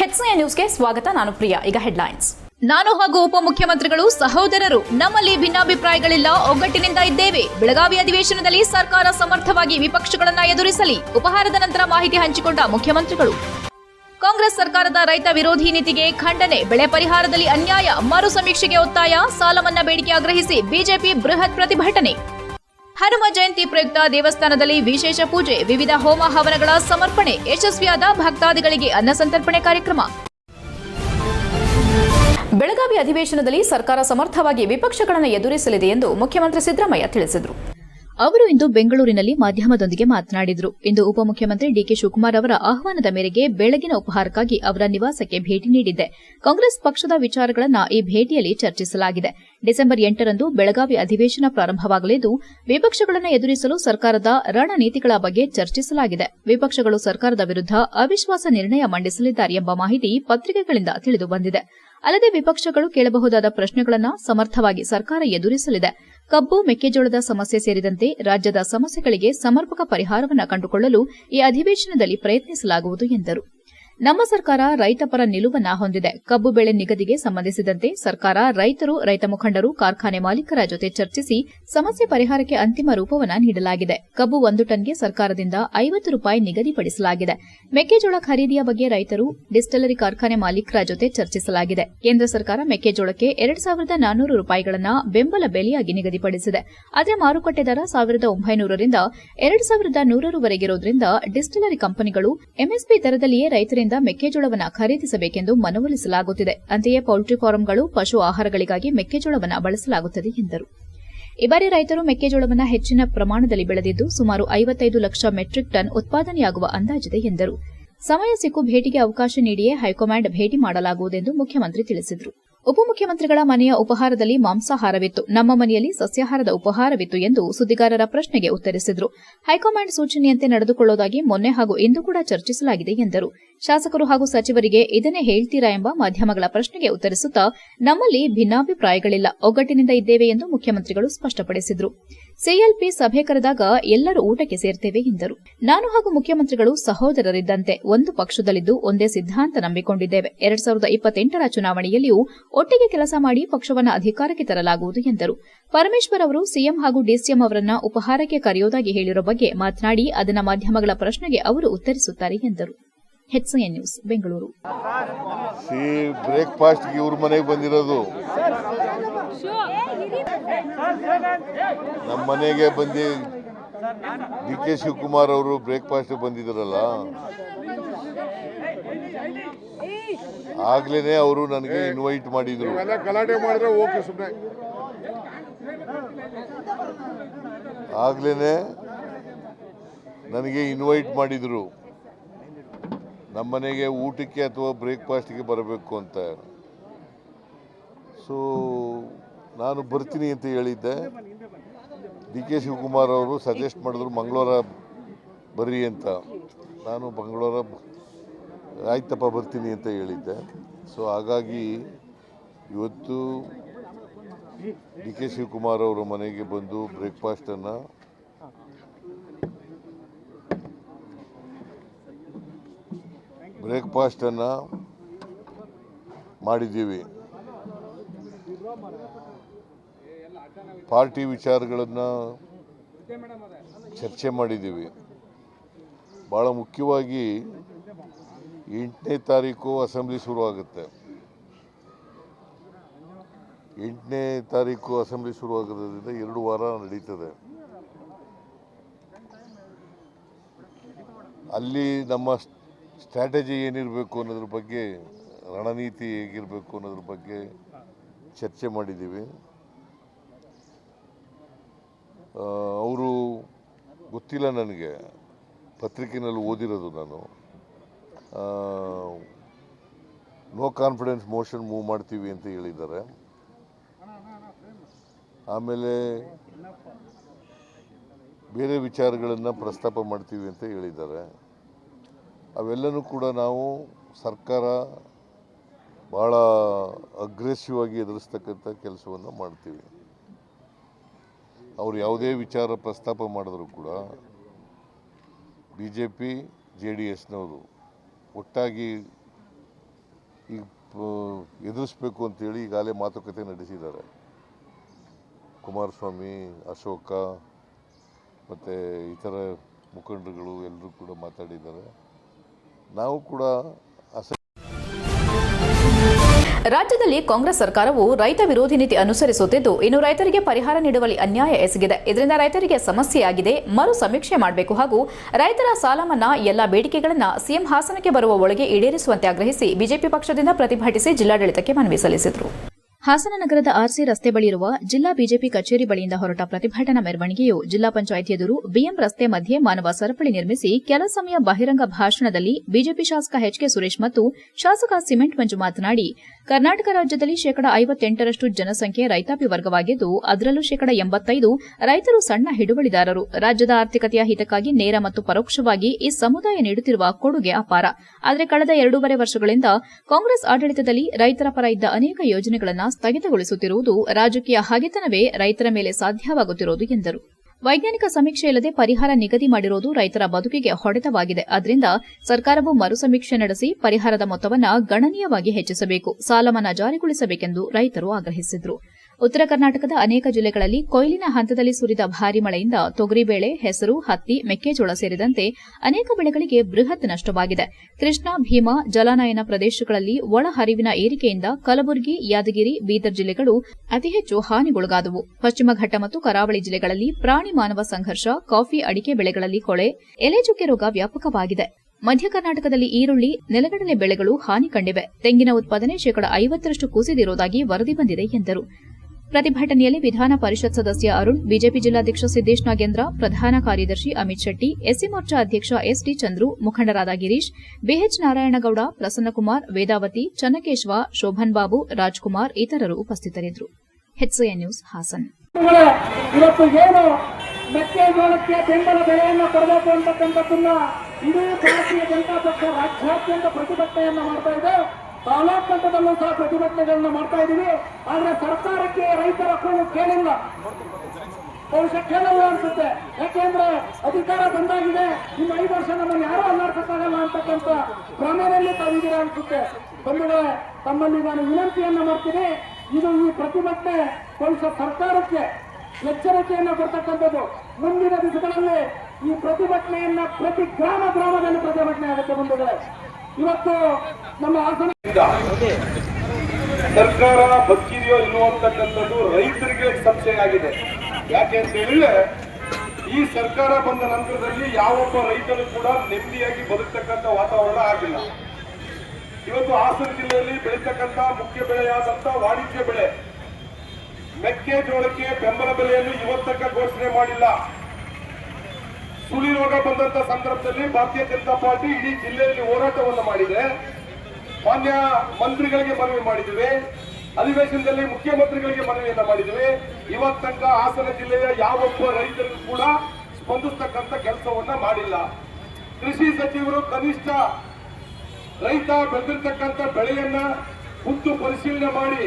ಹೆಚ್ಸಿಯ ನ್ಯೂಸ್ಗೆ ಸ್ವಾಗತ, ನಾನು ಪ್ರಿಯಾ. ಈಗ ಹೆಡ್ಲೈನ್ಸ್ ನಾನು ಹಾಗೂ ಉಪಮುಖ್ಯಮಂತ್ರಿಗಳು ಸಹೋದರರು ನಮ್ಮಲ್ಲಿ ಭಿನ್ನಾಭಿಪ್ರಾಯಗಳಿಲ್ಲ, ಒಗ್ಗಟ್ಟಿನಿಂದ ಇದ್ದೇವೆ. ಬೆಳಗಾವಿ ಅಧಿವೇಶನದಲ್ಲಿ ಸರ್ಕಾರ ಸಮರ್ಥವಾಗಿ ವಿಪಕ್ಷಗಳನ್ನ ಎದುರಿಸಲಿ. ಉಪಹಾರದ ನಂತರ ಮಾಹಿತಿ ಹಂಚಿಕೊಂಡ ಮುಖ್ಯಮಂತ್ರಿಗಳು. ಕಾಂಗ್ರೆಸ್ ಸರ್ಕಾರದ ರೈತ ವಿರೋಧಿ ನೀತಿಗೆ ಖಂಡನೆ. ಬೆಳೆ ಪರಿಹಾರದಲ್ಲಿ ಅನ್ಯಾಯ ಮರು ಸಮೀಕ್ಷೆಗೆ ಒತ್ತಾಯ, ಸಾಲ ಮನ್ನಾ ಬೇಡಿಕೆ ಆಗ್ರಹಿಸಿ ಬಿಜೆಪಿ ಬೃಹತ್ ಪ್ರತಿಭಟನೆ. ಹನುಮ ಜಯಂತಿ ಪ್ರಯುಕ್ತ ದೇವಸ್ಥಾನದಲ್ಲಿ ವಿಶೇಷ ಪೂಜೆ, ವಿವಿಧ ಹೋಮ ಹವನಗಳ ಸಮರ್ಪಣೆ, ಯಶಸ್ವಿಯಾದ ಭಕ್ತಾದಿಗಳಿಗೆ ಅನ್ನ ಸಂತರ್ಪಣೆ ಕಾರ್ಯಕ್ರಮ. ಬೆಳಗಾವಿ ಅಧಿವೇಶನದಲ್ಲಿ ಸರ್ಕಾರ ಸಮರ್ಥವಾಗಿ ವಿಪಕ್ಷಗಳನ್ನು ಎದುರಿಸಲಿದೆ ಎಂದು ಮುಖ್ಯಮಂತ್ರಿ ಸಿದ್ದರಾಮಯ್ಯ ತಿಳಿಸಿದರು. ಅವರು ಇಂದು ಬೆಂಗಳೂರಿನಲ್ಲಿ ಮಾಧ್ಯಮದೊಂದಿಗೆ ಮಾತನಾಡಿದರು. ಇಂದು ಉಪಮುಖ್ಯಮಂತ್ರಿ ಡಿಕೆ ಶಿವಕುಮಾರ್ ಅವರ ಆಹ್ವಾನದ ಮೇರೆಗೆ ಬೆಳಗಿನ ಉಪಹಾರಕ್ಕಾಗಿ ಅವರ ನಿವಾಸಕ್ಕೆ ಭೇಟಿ ನೀಡಿದ್ದೆ. ಕಾಂಗ್ರೆಸ್ ಪಕ್ಷದ ವಿಚಾರಗಳನ್ನು ಈ ಭೇಟಿಯಲ್ಲಿ ಚರ್ಚಿಸಲಾಗಿದೆ. ಡಿಸೆಂಬರ್ ಎಂಟರಂದು ಬೆಳಗಾವಿ ಅಧಿವೇಶನ ಪ್ರಾರಂಭವಾಗಲಿದ್ದು, ವಿಪಕ್ಷಗಳನ್ನು ಎದುರಿಸಲು ಸರ್ಕಾರದ ರಣನೀತಿಗಳ ಬಗ್ಗೆ ಚರ್ಚಿಸಲಾಗಿದೆ. ವಿಪಕ್ಷಗಳು ಸರ್ಕಾರದ ವಿರುದ್ಧ ಅವಿಶ್ವಾಸ ನಿರ್ಣಯ ಮಂಡಿಸಲಿದ್ದಾರೆ ಎಂಬ ಮಾಹಿತಿ ಪತ್ರಿಕೆಗಳಿಂದ ತಿಳಿದುಬಂದಿದೆ ಅಲ್ಲದೆ ವಿಪಕ್ಷಗಳು ಕೇಳಬಹುದಾದ ಪ್ರಶ್ನೆಗಳನ್ನು ಸಮರ್ಥವಾಗಿ ಸರ್ಕಾರ ಎದುರಿಸಲಿದೆ. ಕಬ್ಬು ಮೆಕ್ಕೆಜೋಳದ ಸಮಸ್ಯೆ ಸೇರಿದಂತೆ ರಾಜ್ಯದ ಸಮಸ್ಯೆಗಳಿಗೆ ಸಮರ್ಪಕ ಪರಿಹಾರವನ್ನು ಕಂಡುಕೊಳ್ಳಲು ಈ ಅಧಿವೇಶನದಲ್ಲಿ ಪ್ರಯತ್ನಿಸಲಾಗುವುದು ಎಂದರು. ನಮ್ಮ ಸರ್ಕಾರ ರೈತಪರ ನಿಲುವನ್ನ ಹೊಂದಿದೆ. ಕಬ್ಬು ಬೆಳೆ ನಿಗದಿಗೆ ಸಂಬಂಧಿಸಿದಂತೆ ಸರ್ಕಾರ ರೈತರು, ರೈತ ಮುಖಂಡರು, ಕಾರ್ಖಾನೆ ಮಾಲೀಕರ ಜೊತೆ ಚರ್ಚಿಸಿ ಸಮಸ್ಯೆ ಪರಿಹಾರಕ್ಕೆ ಅಂತಿಮ ರೂಪವನ್ನ ನೀಡಲಾಗಿದೆ. ಕಬ್ಬು ಒಂದು ಟನ್ಗೆ ಸರ್ಕಾರದಿಂದ ಐವತ್ತು ರೂಪಾಯಿ ನಿಗದಿಪಡಿಸಲಾಗಿದೆ. ಮೆಕ್ಕೆಜೋಳ ಖರೀದಿಯ ಬಗ್ಗೆ ರೈತರು, ಡಿಸ್ಟಲರಿ ಕಾರ್ಖಾನೆ ಮಾಲೀಕರ ಜೊತೆ ಚರ್ಚಿಸಲಾಗಿದೆ. ಕೇಂದ್ರ ಸರ್ಕಾರ ಮೆಕ್ಕೆಜೋಳಕ್ಕೆ ಎರಡು ಸಾವಿರದ ನಾನ್ನೂರು ರೂಪಾಯಿಗಳನ್ನ ಬೆಂಬಲ ಬೆಲೆಯಾಗಿ ನಿಗದಿಪಡಿಸಿದೆ. ಆದರೆ ಮಾರುಕಟ್ಟೆ ದರ ಸಾವಿರದ ಒಂಬೈನೂರರಿಂದ ಎರಡು ಸಾವಿರದ ನೂರರವರೆಗಿರೋದ್ರಿಂದ ಡಿಸ್ಟಲರಿ ಕಂಪನಿಗಳು ಎಂಎಸ್ಪಿ ದರದಲ್ಲಿಯೇ ರೈತರಿಂದ ಮೆಕ್ಕೆಜೋಳವನ್ನು ಖರೀದಿಸಬೇಕೆಂದು ಮನವೊಲಿಸಲಾಗುತ್ತಿದೆ. ಅಂತೆಯೇ ಪೌಲ್ಟ್ರಿ ಫಾರಂಗಳು ಪಶು ಆಹಾರಗಳಿಗಾಗಿ ಮೆಕ್ಕೆಜೋಳವನ್ನು ಬಳಸಲಾಗುತ್ತದೆ ಎಂದರು. ಈ ಬಾರಿ ರೈತರು ಮೆಕ್ಕೆಜೋಳವನ್ನು ಹೆಚ್ಚಿನ ಪ್ರಮಾಣದಲ್ಲಿ ಬೆಳೆದಿದ್ದು ಸುಮಾರು ಐವತ್ತೈದು ಲಕ್ಷ ಮೆಟ್ರಿಕ್ ಟನ್ ಉತ್ಪಾದನೆಯಾಗುವ ಅಂದಾಜಿದೆ ಎಂದರು. ಸಮಯ ಸಿಕ್ಕು ಭೇಟಿಗೆ ಅವಕಾಶ ನೀಡಿಯೇ ಹೈಕಮಾಂಡ್ ಭೇಟಿ ಮಾಡಲಾಗುವುದೆಂದು ಮುಖ್ಯಮಂತ್ರಿ ತಿಳಿಸಿದರು. ಉಪಮುಖ್ಯಮಂತ್ರಿಗಳ ಮನೆಯ ಉಪಹಾರದಲ್ಲಿ ಮಾಂಸಾಹಾರವಿತ್ತು. ನಮ್ಮ ಮನೆಯಲ್ಲಿ ಸಸ್ಯಾಹಾರದ ಉಪಹಾರವಿತ್ತು ಎಂದು ಸುದ್ದಿಗಾರರ ಪ್ರಶ್ನೆಗೆ ಉತ್ತರಿಸಿದರು. ಹೈಕಮಾಂಡ್ ಸೂಚನೆಯಂತೆ ನಡೆದುಕೊಳ್ಳುವುದಾಗಿ ಮೊನ್ನೆ ಹಾಗೂ ಇಂದು ಕೂಡ ಚರ್ಚಿಸಲಾಗಿದೆ ಎಂದರು. ಶಾಸಕರು ಹಾಗೂ ಸಚಿವರಿಗೆ ಇದನ್ನೇ ಹೇಳ್ತೀರಾ ಎಂಬ ಮಾಧ್ಯಮಗಳ ಪ್ರಶ್ನೆಗೆ ಉತ್ತರಿಸುತ್ತಾ, ನಮ್ಮಲ್ಲಿ ಭಿನ್ನಾಭಿಪ್ರಾಯಗಳಿಲ್ಲ. ಒಗ್ಗಟ್ಟಿನಿಂದ ಇದ್ದೇವೆ ಎಂದು ಮುಖ್ಯಮಂತ್ರಿಗಳು ಸ್ಪಷ್ಟಪಡಿಸಿದರು. ಸಿಎಲ್ಪಿ ಸಭೆ ಕರೆದಾಗ ಎಲ್ಲರೂ ಊಟಕ್ಕೆ ಸೇರ್ತೇವೆ ಎಂದರು. ನಾನು ಹಾಗೂ ಮುಖ್ಯಮಂತ್ರಿಗಳು ಸಹೋದರರಿದ್ದಂತೆ ಒಂದು ಪಕ್ಷದಲ್ಲಿದ್ದು ಒಂದೇ ಸಿದ್ಧಾಂತ ನಂಬಿಕೊಂಡಿದ್ದೇವೆ. ಎರಡ್ ಸಾವಿರದ ಇಪ್ಪತ್ತೆಂಟರ ಚುನಾವಣೆಯಲ್ಲಿಯೂ ಒಟ್ಟಿಗೆ ಕೆಲಸ ಮಾಡಿ ಪಕ್ಷವನ್ನು ಅಧಿಕಾರಕ್ಕೆ ತರಲಾಗುವುದು ಎಂದರು. ಪರಮೇಶ್ವರ್ ಅವರು ಸಿಎಂ ಹಾಗೂ ಡಿಸಿಎಂ ಅವರನ್ನ ಉಪಹಾರಕ್ಕೆ ಕರೆಯೋದಾಗಿ ಹೇಳಿರುವ ಬಗ್ಗೆ ಮಾತನಾಡಿ ಅದನ್ನ ಮಾಧ್ಯಮಗಳ ಪ್ರಶ್ನೆಗೆ ಅವರು ಉತ್ತರಿಸುತ್ತಾರೆ ಎಂದರು. ನ್ಯೂಸ್, ಬೆಂಗಳೂರು. ಸಿ ಬ್ರೇಕ್ಫಾಸ್ಟ್ಗೆ ಇವ್ರ ಮನೆಗೆ ಬಂದಿರೋದು. ನಮ್ಮ ಮನೆಗೆ ಬಂದು ಡಿ ಕೆ ಶಿವಕುಮಾರ್ ಅವರು ಬ್ರೇಕ್ಫಾಸ್ಟ್ ಬಂದಿದ್ರಲ್ಲ? ಆಗ್ಲೇನೆ ಅವರು ನನಗೆ ಇನ್ವೈಟ್ ಮಾಡಿದ್ರು. ಗಲಾಟೆ ಮಾಡಿದ್ರೆ ಓಕೆ ಸುಮ್ಮನೆ ಆಗ್ಲೇನೆ ನನಗೆ ಇನ್ವೈಟ್ ಮಾಡಿದ್ರು. ನಮ್ಮನೆಗೆ ಊಟಕ್ಕೆ ಅಥವಾ ಬ್ರೇಕ್ಫಾಸ್ಟ್ಗೆ ಬರಬೇಕು ಅಂತ. ಸೊ ನಾನು ಬರ್ತೀನಿ ಅಂತ ಹೇಳಿದ್ದೆ. ಡಿ ಕೆ ಶಿವಕುಮಾರ್ ಅವರು ಸಜೆಸ್ಟ್ ಮಾಡಿದ್ರು ಮಂಗಳವಾರ ಬರ್ರಿ ಅಂತ. ನಾನು ಮಂಗಳವಾರ ಆಯ್ತಪ್ಪ ಬರ್ತೀನಿ ಅಂತ ಹೇಳಿದ್ದೆ. ಸೊ ಹಾಗಾಗಿ ಇವತ್ತು ಡಿ ಕೆ ಶಿವಕುಮಾರ್ ಅವರ ಮನೆಗೆ ಬಂದು ಬ್ರೇಕ್ಫಾಸ್ಟನ್ನು ಬ್ರೇಕ್ಫಾಸ್ಟನ್ನು ಮಾಡಿದ್ದೀವಿ. ಪಾರ್ಟಿ ವಿಚಾರಗಳನ್ನು ಚರ್ಚೆ ಮಾಡಿದ್ದೀವಿ. ಭಾಳ ಮುಖ್ಯವಾಗಿ ಎಂಟನೇ ತಾರೀಕು ಅಸೆಂಬ್ಲಿ ಶುರುವಾಗುತ್ತೆ ಎಂಟನೇ ತಾರೀಕು ಅಸೆಂಬ್ಲಿ ಶುರುವಾಗೋದ್ರಿಂದ ಎರಡು ವಾರ ನಡೀತದೆ. ಅಲ್ಲಿ ನಮ್ಮ ಸ್ಟ್ರಾಟಜಿ ಏನಿರಬೇಕು ಅನ್ನೋದ್ರ ಬಗ್ಗೆ, ರಣನೀತಿ ಹೇಗಿರಬೇಕು ಅನ್ನೋದ್ರ ಬಗ್ಗೆ ಚರ್ಚೆ ಮಾಡಿದ್ದೀವಿ. ಅವರು ಗೊತ್ತಿಲ್ಲ ನನಗೆ. ಪತ್ರಿಕೆಯಲ್ಲಿ ಓದಿರೋದು ನಾನು. ನೋ ಕಾನ್ಫಿಡೆನ್ಸ್ ಮೋಷನ್ ಮೂವ್ ಮಾಡ್ತೀವಿ ಅಂತ ಹೇಳಿದ್ದಾರೆ. ಆಮೇಲೆ ಬೇರೆ ವಿಚಾರಗಳನ್ನು ಪ್ರಸ್ತಾಪ ಮಾಡ್ತೀವಿ ಅಂತ ಹೇಳಿದ್ದಾರೆ. ಅವೆಲ್ಲನೂ ಕೂಡ ನಾವು ಸರ್ಕಾರ ಭಾಳ ಅಗ್ರೆಸಿವ್ ಆಗಿ ಎದುರಿಸ್ತಕ್ಕಂಥ ಕೆಲಸವನ್ನು ಮಾಡ್ತೀವಿ. ಅವ್ರು ಯಾವುದೇ ವಿಚಾರ ಪ್ರಸ್ತಾಪ ಮಾಡಿದ್ರು ಕೂಡ B J P J D ಎಸ್ನವರು ಒಟ್ಟಾಗಿ ಈಗ ಎದುರಿಸ್ಬೇಕು ಅಂತೇಳಿ ಈಗಾಗಲೇ ಮಾತುಕತೆ ನಡೆಸಿದ್ದಾರೆ. ಕುಮಾರಸ್ವಾಮಿ, ಅಶೋಕ ಮತ್ತು ಇತರ ಮುಖಂಡರುಗಳು ಎಲ್ಲರೂ ಕೂಡ ಮಾತಾಡಿದ್ದಾರೆ. ನಾವು ಕೂಡ ರಾಜ್ಯದಲ್ಲಿ ಕಾಂಗ್ರೆಸ್ ಸರ್ಕಾರವು ರೈತ ವಿರೋಧಿ ನೀತಿ ಅನುಸರಿಸುತ್ತಿದ್ದು, ಇನ್ನು ರೈತರಿಗೆ ಪರಿಹಾರ ನೀಡುವಲ್ಲಿ ಅನ್ಯಾಯ ಎಸಗಿದೆ. ಇದರಿಂದ ರೈತರಿಗೆ ಸಮಸ್ಯೆಯಾಗಿದೆ. ಮರು ಸಮೀಕ್ಷೆ ಮಾಡಬೇಕು ಹಾಗೂ ರೈತರ ಸಾಲ ಮನ್ನಾ ಎಲ್ಲ ಬೇಡಿಕೆಗಳನ್ನು ಸಿಎಂ ಹಾಸನಕ್ಕೆ ಬರುವ ಒಳಗೆ ಈಡೇರಿಸುವಂತೆ ಆಗ್ರಹಿಸಿ ಬಿಜೆಪಿ ಪಕ್ಷದಿಂದ ಪ್ರತಿಭಟಿಸಿ ಜಿಲ್ಲಾಡಳಿತಕ್ಕೆ ಮನವಿ ಸಲ್ಲಿಸಿದರು. ಹಾಸನ ನಗರದ ಆರ್ಸಿ ರಸ್ತೆ ಬಳಿಯಿರುವ ಜಿಲ್ಲಾ ಬಿಜೆಪಿ ಕಚೇರಿ ಬಳಿಯಿಂದ ಹೊರಟ ಪ್ರತಿಭಟನಾ ಮೆರವಣಿಗೆಯು ಜಿಲ್ಲಾ ಪಂಚಾಯತ್ ಎದುರು ಬಿಎಂ ರಸ್ತೆ ಮಧ್ಯೆ ಮಾನವ ಸರಪಳಿ ನಿರ್ಮಿಸಿ ಕೆಲ ಸಮಯ ಬಹಿರಂಗ ಭಾಷಣದಲ್ಲಿ ಬಿಜೆಪಿ ಶಾಸಕ ಎಚ್ಕೆ ಸುರೇಶ್ ಮತ್ತು ಶಾಸಕ ಸಿಮೆಂಟ್ ಮಂಜು ಮಾತನಾಡಿ, ಕರ್ನಾಟಕ ರಾಜ್ಯದಲ್ಲಿ ಶೇಕಡ ಐವತ್ತೆಂಟರಷ್ಟು ಜನಸಂಖ್ಯೆ ರೈತಾಪಿ ವರ್ಗವಾಗಿದ್ದು, ಅದರಲ್ಲೂ ಶೇಕಡ ಎಂಬತ್ತೈದು ರೈತರು ಸಣ್ಣ ಹಿಡುವಳಿದಾರರು. ರಾಜ್ಯದ ಆರ್ಥಿಕತೆಯ ಹಿತಕ್ಕಾಗಿ ನೇರ ಮತ್ತು ಪರೋಕ್ಷವಾಗಿ ಈ ಸಮುದಾಯ ನೀಡುತ್ತಿರುವ ಕೊಡುಗೆ ಅಪಾರ. ಆದರೆ ಕಳೆದ ಎರಡೂವರೆ ವರ್ಷಗಳಿಂದ ಕಾಂಗ್ರೆಸ್ ಆಡಳಿತದಲ್ಲಿ ರೈತರ ಪರ ಇದ್ದ ಅನೇಕ ಯೋಜನೆಗಳನ್ನು ಸ್ಥಗಿತಗೊಳಿಸುತ್ತಿರುವುದು ರಾಜಕೀಯ ಹಗೆತನವೇ ರೈತರ ಮೇಲೆ ಸಾಧ್ಯವಾಗುತ್ತಿರುವುದು ಎಂದರು. ವೈಜ್ಞಾನಿಕ ಸಮೀಕ್ಷೆ ಇಲ್ಲದೆ ಪರಿಹಾರ ನಿಗದಿ ಮಾಡಿರುವುದು ರೈತರ ಬದುಕಿಗೆ ಹೊಡೆತವಾಗಿದೆ. ಆದ್ದರಿಂದ ಸರ್ಕಾರವು ಮರುಸಮೀಕ್ಷೆ ನಡೆಸಿ ಪರಿಹಾರದ ಮೊತ್ತವನ್ನು ಗಣನೀಯವಾಗಿ ಹೆಚ್ಚಿಸಬೇಕು. ಸಾಲಮನ್ನಾ ಜಾರಿಗೊಳಿಸಬೇಕೆಂದು ರೈತರು ಆಗ್ರಹಿಸಿದರು. ಉತ್ತರ ಕರ್ನಾಟಕದ ಅನೇಕ ಜಿಲ್ಲೆಗಳಲ್ಲಿ ಕೊಯ್ಲಿನ ಹಂತದಲ್ಲಿ ಸುರಿದ ಭಾರಿ ಮಳೆಯಿಂದ ತೊಗರಿಬೇಳೆ, ಹೆಸರು, ಹತ್ತಿ, ಮೆಕ್ಕೆಜೋಳ ಸೇರಿದಂತೆ ಅನೇಕ ಬೆಳೆಗಳಿಗೆ ಬೃಹತ್ ನಷ್ಟವಾಗಿದೆ. ಕೃಷ್ಣಾ, ಭೀಮಾ, ಜಲಾನಯನ ಪ್ರದೇಶಗಳಲ್ಲಿ ಒಳಹರಿವಿನ ಏರಿಕೆಯಿಂದ ಕಲಬುರಗಿ, ಯಾದಗಿರಿ, ಬೀದರ್ ಜಿಲ್ಲೆಗಳು ಅತಿ ಹೆಚ್ಚು ಹಾನಿಗೊಳಗಾದವು. ಪಶ್ಚಿಮ ಘಟ್ಟ ಮತ್ತು ಕರಾವಳಿ ಜಿಲ್ಲೆಗಳಲ್ಲಿ ಪ್ರಾಣಿ ಮಾನವ ಸಂಘರ್ಷ, ಕಾಫಿ ಅಡಿಕೆ ಬೆಳೆಗಳಲ್ಲಿ ಕೊಳೆ ಎಲೆಚುಕ್ಕೆ ರೋಗ ವ್ಯಾಪಕವಾಗಿದೆ. ಮಧ್ಯ ಕರ್ನಾಟಕದಲ್ಲಿ ಈರುಳ್ಳಿ, ನೆಲಗಡಲೆ ಬೆಳೆಗಳು ಹಾನಿ ಕಂಡಿವೆ. ತೆಂಗಿನ ಉತ್ಪಾದನೆ ಶೇಕಡ ಐವತ್ತರಷ್ಟು ಕುಸಿದಿರುವುದಾಗಿ ವರದಿ ಬಂದಿದೆ ಎಂದರು. ಪ್ರತಿಭಟನೆಯಲ್ಲಿ ವಿಧಾನ ಪರಿಷತ್ ಸದಸ್ಯ ಅರುಣ್, ಬಿಜೆಪಿ ಜಿಲ್ಲಾಧ್ಯಕ್ಷ ಸಿದ್ದೇಶ್ ನಾಗೇಂದ್ರ, ಪ್ರಧಾನ ಕಾರ್ಯದರ್ಶಿ ಅಮಿತ್ ಶೆಟ್ಟಿ, ಎಸ್ಸಿ ಮೋರ್ಚಾ ಅಧ್ಯಕ್ಷ ಎಸ್ಟಿ ಚಂದ್ರು, ಮುಖಂಡರಾದ ಗಿರೀಶ್, ಬಿಎಚ್ ನಾರಾಯಣಗೌಡ, ಪ್ರಸನ್ನಕುಮಾರ್, ವೇದಾವತಿ, ಚನ್ನಕೇಶವ, ಶೋಭನ್ ಬಾಬು, ರಾಜ್ಕುಮಾರ್ ಇತರರು ಉಪಸ್ಥಿತರಿದ್ದರು. ನ್ಯೂಸ್ ಹಾಸನ್. ಮೆಕ್ಕೆಜೋಳಕ್ಕೆ ಬೆಂಬಲ ಬೆಲೆಯನ್ನು ಕೊಡಬೇಕು ಅಂತಕ್ಕಂಥದ್ದನ್ನ ಇಡೀ ಭಾರತೀಯ ಜನತಾ ಪಕ್ಷ ರಾಜ್ಯಾದ್ಯಂತ ಪ್ರತಿಭಟನೆಯನ್ನ ಮಾಡ್ತಾ ಇದೆ. ತಾಲೂಕ್ ಮಟ್ಟದಲ್ಲೂ ಸಹ ಪ್ರತಿಭಟನೆಗಳನ್ನು ಮಾಡ್ತಾ ಇದೀವಿ ಆದ್ರೆ ಸರ್ಕಾರಕ್ಕೆ ರೈತರ ಕೂಗು ಕೇಳಿಲ್ಲ. ಬಹುಶಃ ಕೇಳಲ್ಲ ಅನ್ಸುತ್ತೆ. ಯಾಕೆಂದ್ರೆ ಅಧಿಕಾರ ಬಂದಾಗಿದೆ. ಇನ್ನು ಐದು ವರ್ಷ ನಮ್ಮನ್ನು ಯಾರು ಅಲ್ಲಾಡ್ಸಕ್ಕಾಗಲ್ಲ ಅಂತಕ್ಕಂಥ ಗ್ರಾಮದಲ್ಲಿ ತಾವಿದ್ದೀರಾ ಅನ್ಸುತ್ತೆ. ಬಂಧುಗಳೇ, ತಮ್ಮಲ್ಲಿ ನಾನು ವಿನಂತಿಯನ್ನ ಮಾಡ್ತೀನಿ. ಇದು ಈ ಪ್ರತಿಭಟನೆ ಬಹುಶಃ ಸರ್ಕಾರಕ್ಕೆ ಎಚ್ಚರಿಕೆಯನ್ನು ಕೊಡ್ತಕ್ಕಂಥದ್ದು. ಮುಂದಿನ ದಿನಗಳಲ್ಲಿ ಈ ಪ್ರತಿಭಟನೆಯನ್ನ ಪ್ರತಿ ಗ್ರಾಮ, ಗ್ರಾಮದಲ್ಲಿ ಪ್ರತಿಭಟನೆ ಆಗುತ್ತೆ ಬಂಧುಗಳೇ. ಇವತ್ತು ನಮ್ಮ ಸರ್ಕಾರ ಬಗ್ಗಿದೆಯೋ ಇಲ್ಲೋ ಅಂತಕ್ಕಂಥದ್ದು ರೈತರಿಗೆ ಆಗಿದೆ ಯಾಕೆ ಅಂತ ಹೇಳಿದ್ರೆ, ಈ ಸರ್ಕಾರ ಬಂದ ನಂತರದಲ್ಲಿ ಯಾವೊಬ್ಬ ರೈತರು ಕೂಡ ನೆಮ್ಮದಿಯಾಗಿ ಬದುಕ್ತಕ್ಕಂಥ ವಾತಾವರಣ ಆಗಿಲ್ಲ. ಇವತ್ತು ಹಾಸನ ಜಿಲ್ಲೆಯಲ್ಲಿ ಬೆಳೀತಕ್ಕಂಥ ಮುಖ್ಯ ಬೆಳೆಯಾದಂಥ ವಾಣಿಜ್ಯ ಬೆಳೆ. ಮೆಕ್ಕೆಜೋಳಕ್ಕೆ ಬೆಂಬಲ ಬೆಲೆಯನ್ನು ಇವತ್ತಕ್ಕ ಘೋಷಣೆ ಮಾಡಿಲ್ಲ. ಸುಳಿ ರೋಗ ಬಂದಂತ ಸಂದರ್ಭದಲ್ಲಿ ಭಾರತೀಯ ಜನತಾ ಪಾರ್ಟಿ ಇಡೀ ಜಿಲ್ಲೆಯಲ್ಲಿ ಹೋರಾಟವನ್ನು ಮಾಡಿದೆ. ಮಾನ್ಯ ಮಂತ್ರಿಗಳಿಗೆ ಮನವಿ ಮಾಡಿದ್ದೇವೆ. ಅಧಿವೇಶನದಲ್ಲಿ ಮುಖ್ಯಮಂತ್ರಿಗಳಿಗೆ ಮನವಿಯನ್ನ ಮಾಡಿದ್ವಿ ಇವತ್ತಂಕ ಹಾಸನ ಜಿಲ್ಲೆಯ ಯಾವೊಬ್ಬ ರೈತರಿಗೂ ಕೂಡ ಸ್ಪಂದಿಸ್ತಕ್ಕಂಥ ಕೆಲಸವನ್ನ ಮಾಡಿಲ್ಲ. ಕೃಷಿ ಸಚಿವರು ಕನಿಷ್ಠ ರೈತ ಬೆಳೆದಿರ್ತಕ್ಕಂಥ ಬೆಳೆಯನ್ನ ಖುದ್ದು ಪರಿಶೀಲನೆ ಮಾಡಿ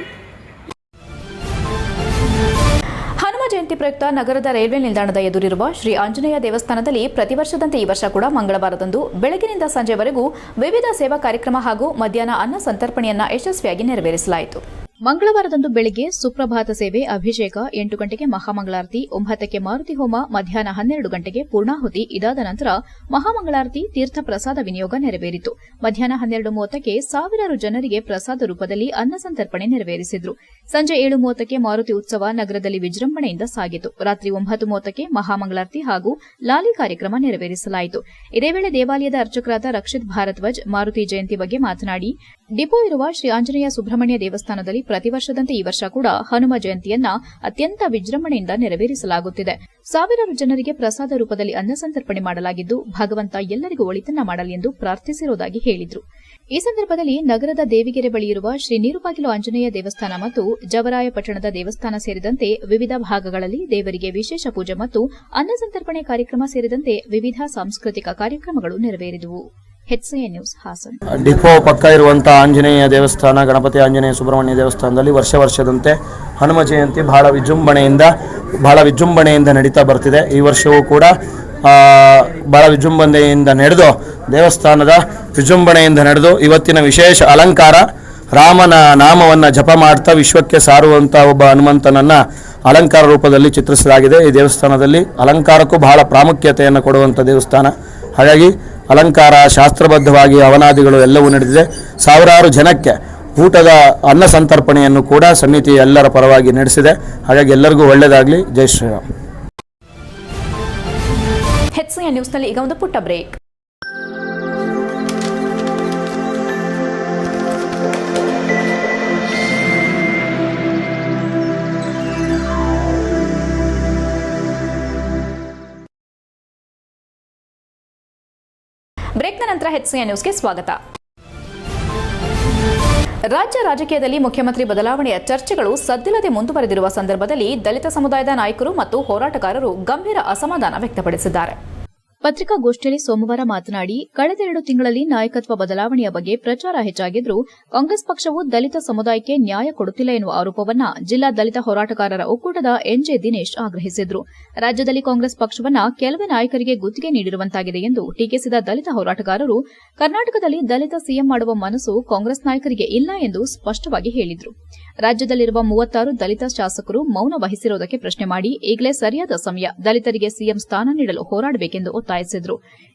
ಜಯಂತಿ ಪ್ರಯುಕ್ತ ನಗರದ ರೈಲ್ವೆ ನಿಲ್ದಾಣದ ಎದುರಿರುವ ಶ್ರೀ ಆಂಜನೇಯ ದೇವಸ್ಥಾನದಲ್ಲಿ ಪ್ರತಿ ವರ್ಷದಂತೆ ಈ ವರ್ಷ ಕೂಡ ಮಂಗಳವಾರದಂದು ಬೆಳಗಿನಿಂದ ಸಂಜೆವರೆಗೂ ವಿವಿಧ ಸೇವಾ ಕಾರ್ಯಕ್ರಮ ಹಾಗೂ ಮಧ್ಯಾಹ್ನ ಅನ್ನ ಸಂತರ್ಪಣೆಯನ್ನ ಯಶಸ್ವಿಯಾಗಿ ನೆರವೇರಿಸಲಾಯಿತು. ಮಂಗಳವಾರದಂದು ಬೆಳಗ್ಗೆ ಸುಪ್ರಭಾತ ಸೇವೆ ಅಭಿಷೇಕ ಎಂಟು ಗಂಟೆಗೆ ಮಹಾಮಂಗಳಾರತಿ, ಒಂಬತ್ತಕ್ಕೆ ಮಾರುತಿ ಹೋಮ, ಮಧ್ಯಾಹ್ನ ಹನ್ನೆರಡು ಗಂಟೆಗೆ ಪೂರ್ಣಾಹುತಿ. ಇದಾದ ನಂತರ ಮಹಾಮಂಗಳಾರತಿ ತೀರ್ಥ ಪ್ರಸಾದ ವಿನಿಯೋಗ ನೆರವೇರಿತು. ಮಧ್ಯಾಹ್ನ ಹನ್ನೆರಡು ಮೂವತ್ತಕ್ಕೆ ಸಾವಿರಾರು ಜನರಿಗೆ ಪ್ರಸಾದ ರೂಪದಲ್ಲಿ ಅನ್ನ ಸಂತರ್ಪಣೆ ನೆರವೇರಿಸಿದ್ರು. ಸಂಜೆ ಏಳು ಮೂವತ್ತಕ್ಕೆ ಮಾರುತಿ ಉತ್ಸವ ನಗರದಲ್ಲಿ ವಿಜೃಂಭಣೆಯಿಂದ ಸಾಗಿತು. ರಾತ್ರಿ ಒಂಬತ್ತು ಮೂವತ್ತಕ್ಕೆ ಮಹಾಮಂಗಳಾರತಿ ಹಾಗೂ ಲಾಲಿ ಕಾರ್ಯಕ್ರಮ ನೆರವೇರಿಸಲಾಯಿತು. ಇದೇ ವೇಳೆ ದೇವಾಲಯದ ಅರ್ಚಕರಾದ ರಕ್ಷಿತ್ ಭಾರದ್ವಾಜ್ ಮಾರುತಿ ಜಯಂತಿ ಬಗ್ಗೆ ಮಾತನಾಡಿ, ಡಿಪೋ ಇರುವ ಶ್ರೀ ಆಂಜನೇಯ ಸುಬ್ರಹ್ಮಣ್ಯ ದೇವಸ್ಥಾನದಲ್ಲಿ ಪ್ರತಿ ವರ್ಷದಂತೆ ಈ ವರ್ಷ ಕೂಡ ಹನುಮ ಜಯಂತಿಯನ್ನ ಅತ್ಯಂತ ವಿಜೃಂಭಣೆಯಿಂದ ನೆರವೇರಿಸಲಾಗುತ್ತಿದೆ. ಸಾವಿರಾರು ಜನರಿಗೆ ಪ್ರಸಾದ ರೂಪದಲ್ಲಿ ಅನ್ನ ಸಂತರ್ಪಣೆ ಮಾಡಲಾಗಿದ್ದು, ಭಗವಂತ ಎಲ್ಲರಿಗೂ ಒಳಿತನ್ನ ಮಾಡಲಿ ಎಂದು ಪ್ರಾರ್ಥಿಸಿರುವುದಾಗಿ ಹೇಳಿದರು. ಈ ಸಂದರ್ಭದಲ್ಲಿ ನಗರದ ದೇವಿಗೆರೆ ಬಳಿ ಇರುವ ಶ್ರೀ ನೀರುಬಾಗಿಲು ಆಂಜನೇಯ ದೇವಸ್ಥಾನ ಮತ್ತು ಜವರಾಯ ಪಟ್ಟಣದ ದೇವಸ್ಥಾನ ಸೇರಿದಂತೆ ವಿವಿಧ ಭಾಗಗಳಲ್ಲಿ ದೇವರಿಗೆ ವಿಶೇಷ ಪೂಜೆ ಮತ್ತು ಅನ್ನ ಸಂತರ್ಪಣೆ ಕಾರ್ಯಕ್ರಮ ಸೇರಿದಂತೆ ವಿವಿಧ ಸಾಂಸ್ಕೃತಿಕ ಕಾರ್ಯಕ್ರಮಗಳು ನೆರವೇರಿದವು. ಹೆಚ್ಸಿಎ ನ್ಯೂಸ್ ಡಿಪೋ ಪಕ್ಕ ಇರುವಂಥ ಆಂಜನೇಯ ದೇವಸ್ಥಾನ, ಗಣಪತಿ ಆಂಜನೇಯ ಸುಬ್ರಹ್ಮಣ್ಯ ದೇವಸ್ಥಾನದಲ್ಲಿ ವರ್ಷ ವರ್ಷದಂತೆ ಹನುಮ ಜಯಂತಿ ಬಹಳ ವಿಜೃಂಭಣೆಯಿಂದ ಬಹಳ ವಿಜೃಂಭಣೆಯಿಂದ ನಡೀತಾ ಬರ್ತಿದೆ. ಈ ವರ್ಷವೂ ಕೂಡ ಬಹಳ ವಿಜೃಂಭಣೆಯಿಂದ ನಡೆದು, ದೇವಸ್ಥಾನದ ವಿಜೃಂಭಣೆಯಿಂದ ನಡೆದು, ಇವತ್ತಿನ ವಿಶೇಷ ಅಲಂಕಾರ, ರಾಮನ ನಾಮವನ್ನು ಜಪ ಮಾಡ್ತಾ ವಿಶ್ವಕ್ಕೆ ಸಾರುವಂಥ ಒಬ್ಬ ಹನುಮಂತನನ್ನು ಅಲಂಕಾರ ರೂಪದಲ್ಲಿ ಚಿತ್ರಿಸಲಾಗಿದೆ. ಈ ದೇವಸ್ಥಾನದಲ್ಲಿ ಅಲಂಕಾರಕ್ಕೂ ಬಹಳ ಪ್ರಾಮುಖ್ಯತೆಯನ್ನು ಕೊಡುವಂಥ ದೇವಸ್ಥಾನ. ಹಾಗಾಗಿ ಅಲಂಕಾರ ಶಾಸ್ತ್ರಬದ್ಧವಾಗಿ ಅವನಾದಿಗಳು ಎಲ್ಲವೂ ನಡೆದಿದೆ. ಸಾವಿರಾರು ಜನಕ್ಕೆ ಊಟದ ಅನ್ನ ಸಂತರ್ಪಣೆಯನ್ನು ಕೂಡ ಸಮಿತಿ ಎಲ್ಲರ ಪರವಾಗಿ ನಡೆಸಿದೆ. ಹಾಗಾಗಿ ಎಲ್ಲರಿಗೂ ಒಳ್ಳೆಯದಾಗಲಿ ಜೈ ಶ್ರೀರಾಮ್. ಹೆಚ್ಸಿಎ ನ್ಯೂಸ್ನಲ್ಲಿ ಈಗ ಒಂದು ಪುಟ್ಟ ಬ್ರೇಕ್. ಬ್ರೇಕ್ನ ನಂತರ ಹೆಚ್ಸಿಎ ನ್ಯೂಸ್ಗೆ ಸ್ವಾಗತ. ರಾಜ್ಯ ರಾಜಕೀಯದಲ್ಲಿ ಮುಖ್ಯಮಂತ್ರಿ ಬದಲಾವಣೆಯ ಚರ್ಚೆಗಳು ಸದ್ದಿಲ್ಲದೆ ಮುಂದುವರೆದಿರುವ ಸಂದರ್ಭದಲ್ಲಿ ದಲಿತ ಸಮುದಾಯದ ನಾಯಕರು ಮತ್ತು ಹೋರಾಟಗಾರರು ಗಂಭೀರ ಅಸಮಾಧಾನ ವ್ಯಕ್ತಪಡಿಸಿದ್ದಾರೆ. ಪತ್ರಿಕಾಗೋಷ್ಠಿಯಲ್ಲಿ ಸೋಮವಾರ ಮಾತನಾಡಿ ಕಳೆದೆರಡು ತಿಂಗಳಲ್ಲಿ ನಾಯಕತ್ವ ಬದಲಾವಣೆಯ ಬಗ್ಗೆ ಪ್ರಚಾರ ಹೆಚ್ಚಾಗಿದ್ದರೂ, ಕಾಂಗ್ರೆಸ್ ಪಕ್ಷವು ದಲಿತ ಸಮುದಾಯಕ್ಕೆ ನ್ಯಾಯ ಕೊಡುತ್ತಿಲ್ಲ ಎನ್ನುವ ಆರೋಪವನ್ನ ಜಿಲ್ಲಾ ದಲಿತ ಹೋರಾಟಗಾರರ ಒಕ್ಕೂಟದ ಎನ್ಜೆ ದಿನೇಶ್ ಆಗ್ರಹಿಸಿದರು. ರಾಜ್ಯದಲ್ಲಿ ಕಾಂಗ್ರೆಸ್ ಪಕ್ಷವನ್ನ ಕೆಲವೇ ನಾಯಕರಿಗೆ ಗುತ್ತಿಗೆ ನೀಡಿರುವಂತಾಗಿದೆ ಎಂದು ಟೀಕಿಸಿದ ದಲಿತ ಹೋರಾಟಗಾರರು, ಕರ್ನಾಟಕದಲ್ಲಿ ದಲಿತ ಸಿಎಂ ಮಾಡುವ ಮನಸ್ಸು ಕಾಂಗ್ರೆಸ್ ನಾಯಕರಿಗೆ ಇಲ್ಲ ಎಂದು ಸ್ಪಷ್ಟವಾಗಿ ಹೇಳಿದರು. ರಾಜ್ಯದಲ್ಲಿರುವ ಮೂವತ್ತಾರು ದಲಿತ ಶಾಸಕರು ಮೌನ ವಹಿಸಿರುವುದಕ್ಕೆ ಪ್ರಶ್ನೆ ಮಾಡಿ, ಈಗಲೇ ಸರಿಯಾದ ಸಮಯ, ದಲಿತರಿಗೆ ಸಿಎಂ ಸ್ಥಾನ ನೀಡಲು ಹೋರಾಡಬೇಕೆಂದು ಒತ್ತಾಯಿಸಿದ್ರು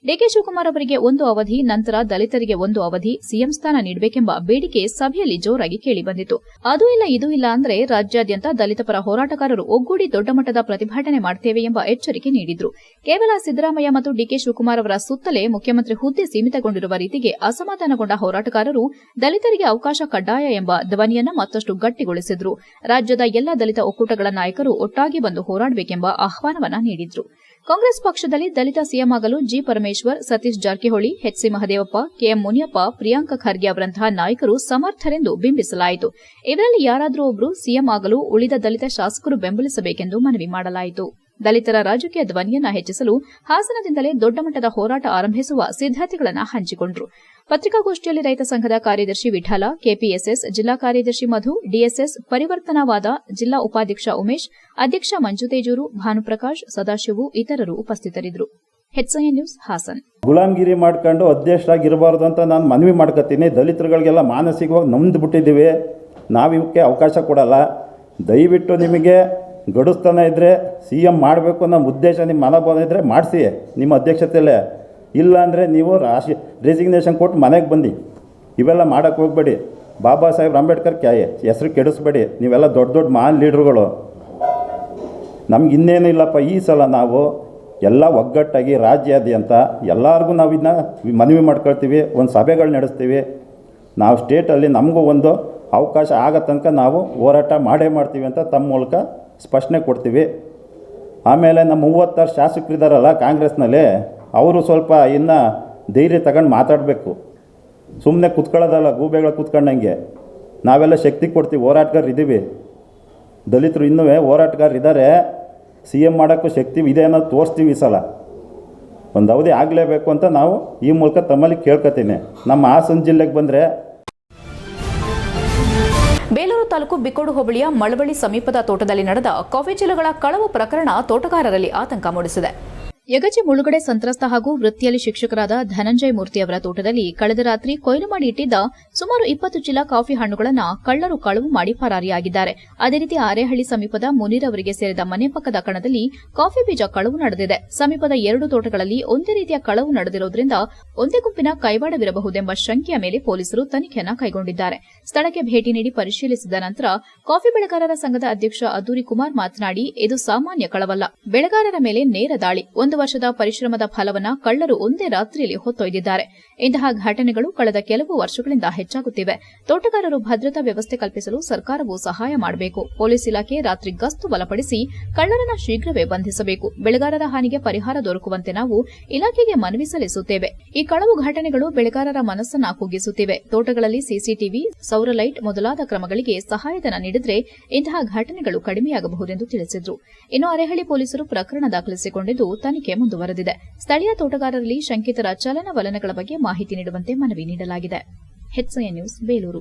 ಡಿಕೆ ಶಿವಕುಮಾರ್ ಅವರಿಗೆ ಒಂದು ಅವಧಿ, ನಂತರ ದಲಿತರಿಗೆ ಒಂದು ಅವಧಿ, ಸಿಎಂ ಸ್ಥಾನ ನೀಡಬೇಕೆಂಬ ಬೇಡಿಕೆ ಸಭೆಯಲ್ಲಿ ಜೋರಾಗಿ ಕೇಳಿಬಂದಿತು ಅದು ಇಲ್ಲ, ಇದು ಇಲ್ಲ ಅಂದ್ರೆ ರಾಜ್ಯಾದ್ಯಂತ ದಲಿತ ಪರ ಹೋರಾಟಗಾರರು ಒಗ್ಗೂಡಿ ದೊಡ್ಡ ಮಟ್ಟದ ಪ್ರತಿಭಟನೆ ಮಾಡುತ್ತೇವೆ ಎಂಬ ಎಚ್ಚರಿಕೆ ನೀಡಿದ್ರು. ಕೇವಲ ಸಿದ್ದರಾಮಯ್ಯ ಮತ್ತು ಡಿಕೆ ಶಿವಕುಮಾರ್ ಅವರ ಸುತ್ತಲೇ ಮುಖ್ಯಮಂತ್ರಿ ಹುದ್ದೆ ಸೀಮಿತಗೊಂಡಿರುವ ರೀತಿಗೆ ಅಸಮಾಧಾನಗೊಂಡ ಹೋರಾಟಗಾರರು ದಲಿತರಿಗೆ ಅವಕಾಶ ಕಡ್ಡಾಯ ಎಂಬ ಧ್ವನಿಯನ್ನು ಮತ್ತಷ್ಟು ಗಟ್ಟಿಗೊಳಿಸಿದ್ರು. ರಾಜ್ಯದ ಎಲ್ಲ ದಲಿತ ಒಕ್ಕೂಟಗಳ ನಾಯಕರು ಒಟ್ಟಾಗಿ ಬಂದು ಹೋರಾಡಬೇಕೆಂಬ ಆಹ್ವಾನವನ್ನ ನೀಡಿದ್ರು. ಕಾಂಗ್ರೆಸ್ ಪಕ್ಷದಲ್ಲಿ ದಲಿತ ಸಿಎಂ ಆಗಲು G Parameshwar, Satish Jarkiholi H C Mahadevappa, K M Muniyappa, Priyanka Kharge ಅವರಂತಹ ನಾಯಕರು ಸಮರ್ಥರೆಂದು ಬಿಂಬಿಸಲಾಯಿತು. ಇದರಲ್ಲಿ ಯಾರಾದರೂ ಒಬ್ಬರು ಸಿಎಂ ಆಗಲು ಉಳಿದ ದಲಿತ ಶಾಸಕರು ಬೆಂಬಲಿಸಬೇಕೆಂದು ಮನವಿ ಮಾಡಲಾಯಿತು. ದಲಿತರ ರಾಜಕೀಯ ಧ್ವನಿಯನ್ನ ಹೆಚ್ಚಿಸಲು ಹಾಸನದಿಂದಲೇ ದೊಡ್ಡ ಮಟ್ಟದ ಹೋರಾಟ ಆರಂಭಿಸುವ ಸಿದ್ದತೆಗಳನ್ನು ಹಂಚಿಕೊಂಡರು. ಪತ್ರಿಕಾಗೋಷ್ಠಿಯಲ್ಲಿ ರೈತ ಸಂಘದ ಕಾರ್ಯದರ್ಶಿ ವಿಠಲ, ಕೆಪಿಎಸ್ಎಸ್ ಜಿಲ್ಲಾ ಕಾರ್ಯದರ್ಶಿ ಮಧು, ಡಿಎಸ್ಎಸ್ ಪರಿವರ್ತನಾವಾದ ಜಿಲ್ಲಾ ಉಪಾಧ್ಯಕ್ಷ ಉಮೇಶ್, ಅಧ್ಯಕ್ಷ ಮಂಜುತೇಜೂರು, ಭಾನುಪ್ರಕಾಶ್, ಸದಾಶಿವು ಇತರರು ಉಪಸ್ಥಿತರಿದ್ದರು. ನ್ಯೂಸ್, ಹಾಸನ್. ಗುಲಾಮ್ಗಿರಿ ಮಾಡ್ಕೊಂಡು ಅಧ್ಯಕ್ಷರಾಗಿರಬಾರ್ದು ಅಂತ ನಾನು ಮನವಿ ಮಾಡ್ಕೊತೀನಿ ದಲಿತರುಗಳಿಗೆಲ್ಲ ಮಾನಸಿಕವಾಗಿ ನೊಂದು ಬಿಟ್ಟಿದ್ದೀವಿ ನಾವು ಇವಕ್ಕೆ ಅವಕಾಶ ಕೊಡಲ್ಲ. ದಯವಿಟ್ಟು ನಿಮಗೆ ಗಡುಸ್ತನ ಇದ್ದರೆ ಸಿ ಎಂ ಮಾಡಬೇಕು ಅನ್ನೋ ಉದ್ದೇಶ ನಿಮ್ಮ ಮನೋಭಾವ ಇದ್ದರೆ ಮಾಡಿಸಿ. ನಿಮ್ಮ ಅಧ್ಯಕ್ಷತೆಯಲ್ಲೇ. ಇಲ್ಲ ಅಂದರೆ ನೀವು ರಾಶಿ ರೆಸಿಗ್ನೇಷನ್ ಕೊಟ್ಟು ಮನೆಗೆ ಬಂದು ಇವೆಲ್ಲ ಮಾಡೋಕ್ಕೆ ಹೋಗಬೇಡಿ. ಬಾಬಾ ಸಾಹೇಬ್ ಅಂಬೇಡ್ಕರ್ ಕ್ಯಾ, ಹೆಸರು ಕೆಡಿಸ್ಬೇಡಿ. ನೀವೆಲ್ಲ ದೊಡ್ಡ ದೊಡ್ಡ ಮಹಾನ್ ಲೀಡ್ರುಗಳು. ನಮ್ಗೆ ಇನ್ನೇನು ಇಲ್ಲಪ್ಪ, ಈ ಸಲ ನಾವು ಎಲ್ಲ ಒಗ್ಗಟ್ಟಾಗಿ ರಾಜ್ಯಾದ್ಯಂತ ಎಲ್ಲರಿಗೂ ನಾವು ಇದನ್ನ ಮನವಿ ಮಾಡ್ಕೊಳ್ತೀವಿ, ಒಂದು ಸಭೆಗಳು ನಡೆಸ್ತೀವಿ. ನಾವು ಸ್ಟೇಟಲ್ಲಿ ನಮಗೂ ಒಂದು ಅವಕಾಶ ಆಗೋ ತನಕ ನಾವು ಹೋರಾಟ ಮಾಡೇ ಮಾಡ್ತೀವಿ ಅಂತ ತಮ್ಮ ಮೂಲಕ ಸ್ಪಷ್ಟನೆ ಕೊಡ್ತೀವಿ. ಆಮೇಲೆ ನಮ್ಮ ಮೂವತ್ತಾರು ಶಾಸಕರಿದ್ದಾರಲ್ಲ ಕಾಂಗ್ರೆಸ್ನಲ್ಲಿ ಅವರು ಸ್ವಲ್ಪ ಇನ್ನು ಧೈರ್ಯ ತಗೊಂಡು ಮಾತಾಡಬೇಕು. ಸುಮ್ಮನೆ ಕುತ್ಕೊಳ್ಳೋದಲ್ಲ, ಗೂಬೆಗಳು ಕುತ್ಕೊಂಡಂಗೆ. ನಾವೆಲ್ಲ ಶಕ್ತಿ ಕೊಡ್ತೀವಿ, ಹೋರಾಟಗಾರರು ಇದ್ದೀವಿ ದಲಿತರು ಇನ್ನೂ ಹೋರಾಟಗಾರರು ಇದ್ದಾರೆ ಸಿ ಎಂ ಮಾಡೋಕ್ಕೂ ಶಕ್ತಿ ಇದೆ ಅನ್ನೋದು ತೋರಿಸ್ತೀವಿ ಈ ಸಲ. ಒಂದು ಅವಧಿ ಆಗಲೇಬೇಕು ಅಂತ ನಾವು ಈ ಮೂಲಕ ತಮ್ಮಲ್ಲಿ ಕೇಳ್ಕೊತೀನಿ. ನಮ್ಮ ಹಾಸನ ಜಿಲ್ಲೆಗೆ ಬಂದರೆ ಬೇಲೂರು ತಾಲೂಕು ಬಿಕೋಡು ಹೋಬಳಿಯ ಮಳವಳ್ಳಿ ಸಮೀಪದ ತೋಟದಲ್ಲಿ ನಡೆದ ಕಾಫಿ ಚೀಲಗಳ ಕಳವು ಪ್ರಕರಣ ತೋಟಗಾರರಲ್ಲಿ ಆತಂಕ ಮೂಡಿಸಿದೆ. ಯಗಚಿ ಮುಳುಗಡೆ ಸಂತ್ರಸ್ತ ಹಾಗೂ ವೃತ್ತಿಯಲ್ಲಿ ಶಿಕ್ಷಕರಾದ ಧನಂಜಯ ಮೂರ್ತಿ ಅವರ ತೋಟದಲ್ಲಿ ಕಳೆದ ರಾತ್ರಿ ಕೊಯ್ಲು ಮಾಡಿ ಇಟ್ಟಿದ್ದ ಸುಮಾರು ಇಪ್ಪತ್ತು ಚೀಲ ಕಾಫಿ ಹಣ್ಣುಗಳನ್ನು ಕಳ್ಳರು ಕಳವು ಮಾಡಿ ಪರಾರಿಯಾಗಿದ್ದಾರೆ. ಅದೇ ರೀತಿ ಆರೇಹಳ್ಳಿ ಸಮೀಪದ ಮುನೀರ್ ಅವರಿಗೆ ಸೇರಿದ ಮನೆ ಪಕ್ಕದ ಕಣದಲ್ಲಿ ಕಾಫಿ ಬೀಜ ಕಳವು ನಡೆದಿದೆ. ಸಮೀಪದ ಎರಡು ತೋಟಗಳಲ್ಲಿ ಒಂದೇ ರೀತಿಯ ಕಳವು ನಡೆದಿರುವುದರಿಂದ ಒಂದೇ ಗುಂಪಿನ ಕೈವಾಡವಿರಬಹುದೆಂಬ ಶಂಕೆಯ ಮೇಲೆ ಪೊಲೀಸರು ತನಿಖೆಯನ್ನು ಕೈಗೊಂಡಿದ್ದಾರೆ. ಸ್ಥಳಕ್ಕೆ ಭೇಟಿ ನೀಡಿ ಪರಿಶೀಲಿಸಿದ ನಂತರ ಕಾಫಿ ಬೆಳೆಗಾರರ ಸಂಘದ ಅಧ್ಯಕ್ಷ ಅದ್ದೂರಿ ಕುಮಾರ್ ಮಾತನಾಡಿ, ಇದು ಸಾಮಾನ್ಯ ಕಳವಲ್ಲ. ಬೆಳೆಗಾರರ ಮೇಲೆ ನೇರ ದಾಳಿ. ಒಂದು ವರ್ಷದ ಪರಿಶ್ರಮದ ಫಲವನ್ನ ಕಳ್ಳರು ಒಂದೇ ರಾತ್ರಿಯಲ್ಲಿ ಹೊತ್ತೊಯ್ದಿದ್ದಾರೆ. ಇಂತಹ ಘಟನೆಗಳು ಕಳೆದ ಕೆಲವು ವರ್ಷಗಳಿಂದ ಹೆಚ್ಚಾಗುತ್ತಿವೆ. ತೋಟಗಾರರು ಭದ್ರತಾ ವ್ಯವಸ್ಥೆ ಕಲ್ಪಿಸಲು ಸರ್ಕಾರವು ಸಹಾಯ ಮಾಡಬೇಕು. ಪೊಲೀಸ್ ಇಲಾಖೆ ರಾತ್ರಿ ಗಸ್ತು ಬಲಪಡಿಸಿ ಕಳ್ಳರನ್ನ ಶೀಘ್ರವೇ ಬಂಧಿಸಬೇಕು. ಬೆಳೆಗಾರರ ಹಾನಿಗೆ ಪರಿಹಾರ ದೊರಕುವಂತೆ ನಾವು ಇಲಾಖೆಗೆ ಮನವಿ ಸಲ್ಲಿಸುತ್ತೇವೆ. ಈ ಕಳವು ಘಟನೆಗಳು ಬೆಳೆಗಾರರ ಮನಸ್ಸನ್ನ ಕುಗ್ಗಿಸುತ್ತಿವೆ. ತೋಟಗಳಲ್ಲಿ ಸಿಸಿಟಿವಿ ಸೌರಲೈಟ್ ಮೊದಲಾದ ಕ್ರಮಗಳಿಗೆ ಸಹಾಯಧನ ನೀಡಿದರೆ ಇಂತಹ ಘಟನೆಗಳು ಕಡಿಮೆಯಾಗಬಹುದೆಂದು ತಿಳಿಸಿದರು. ಇನ್ನು ಅರೆಹಳ್ಳಿ ಪೊಲೀಸರು ಪ್ರಕರಣ ದಾಖಲಿಸಿಕೊಂಡಿದ್ದು ತನಿಖೆ ಮುಂದುವರೆದಿದೆ. ಸ್ಥಳೀಯ ತೋಟಗಾರರಲ್ಲಿ ಶಂಕಿತರ ಚಲನವಲನಗಳ ಬಗ್ಗೆ ಮಾಹಿತಿ ನೀಡುವಂತೆ ಮನವಿ ನೀಡಲಾಗಿದೆ. ನ್ಯೂಸ್, ಬೇಲೂರು.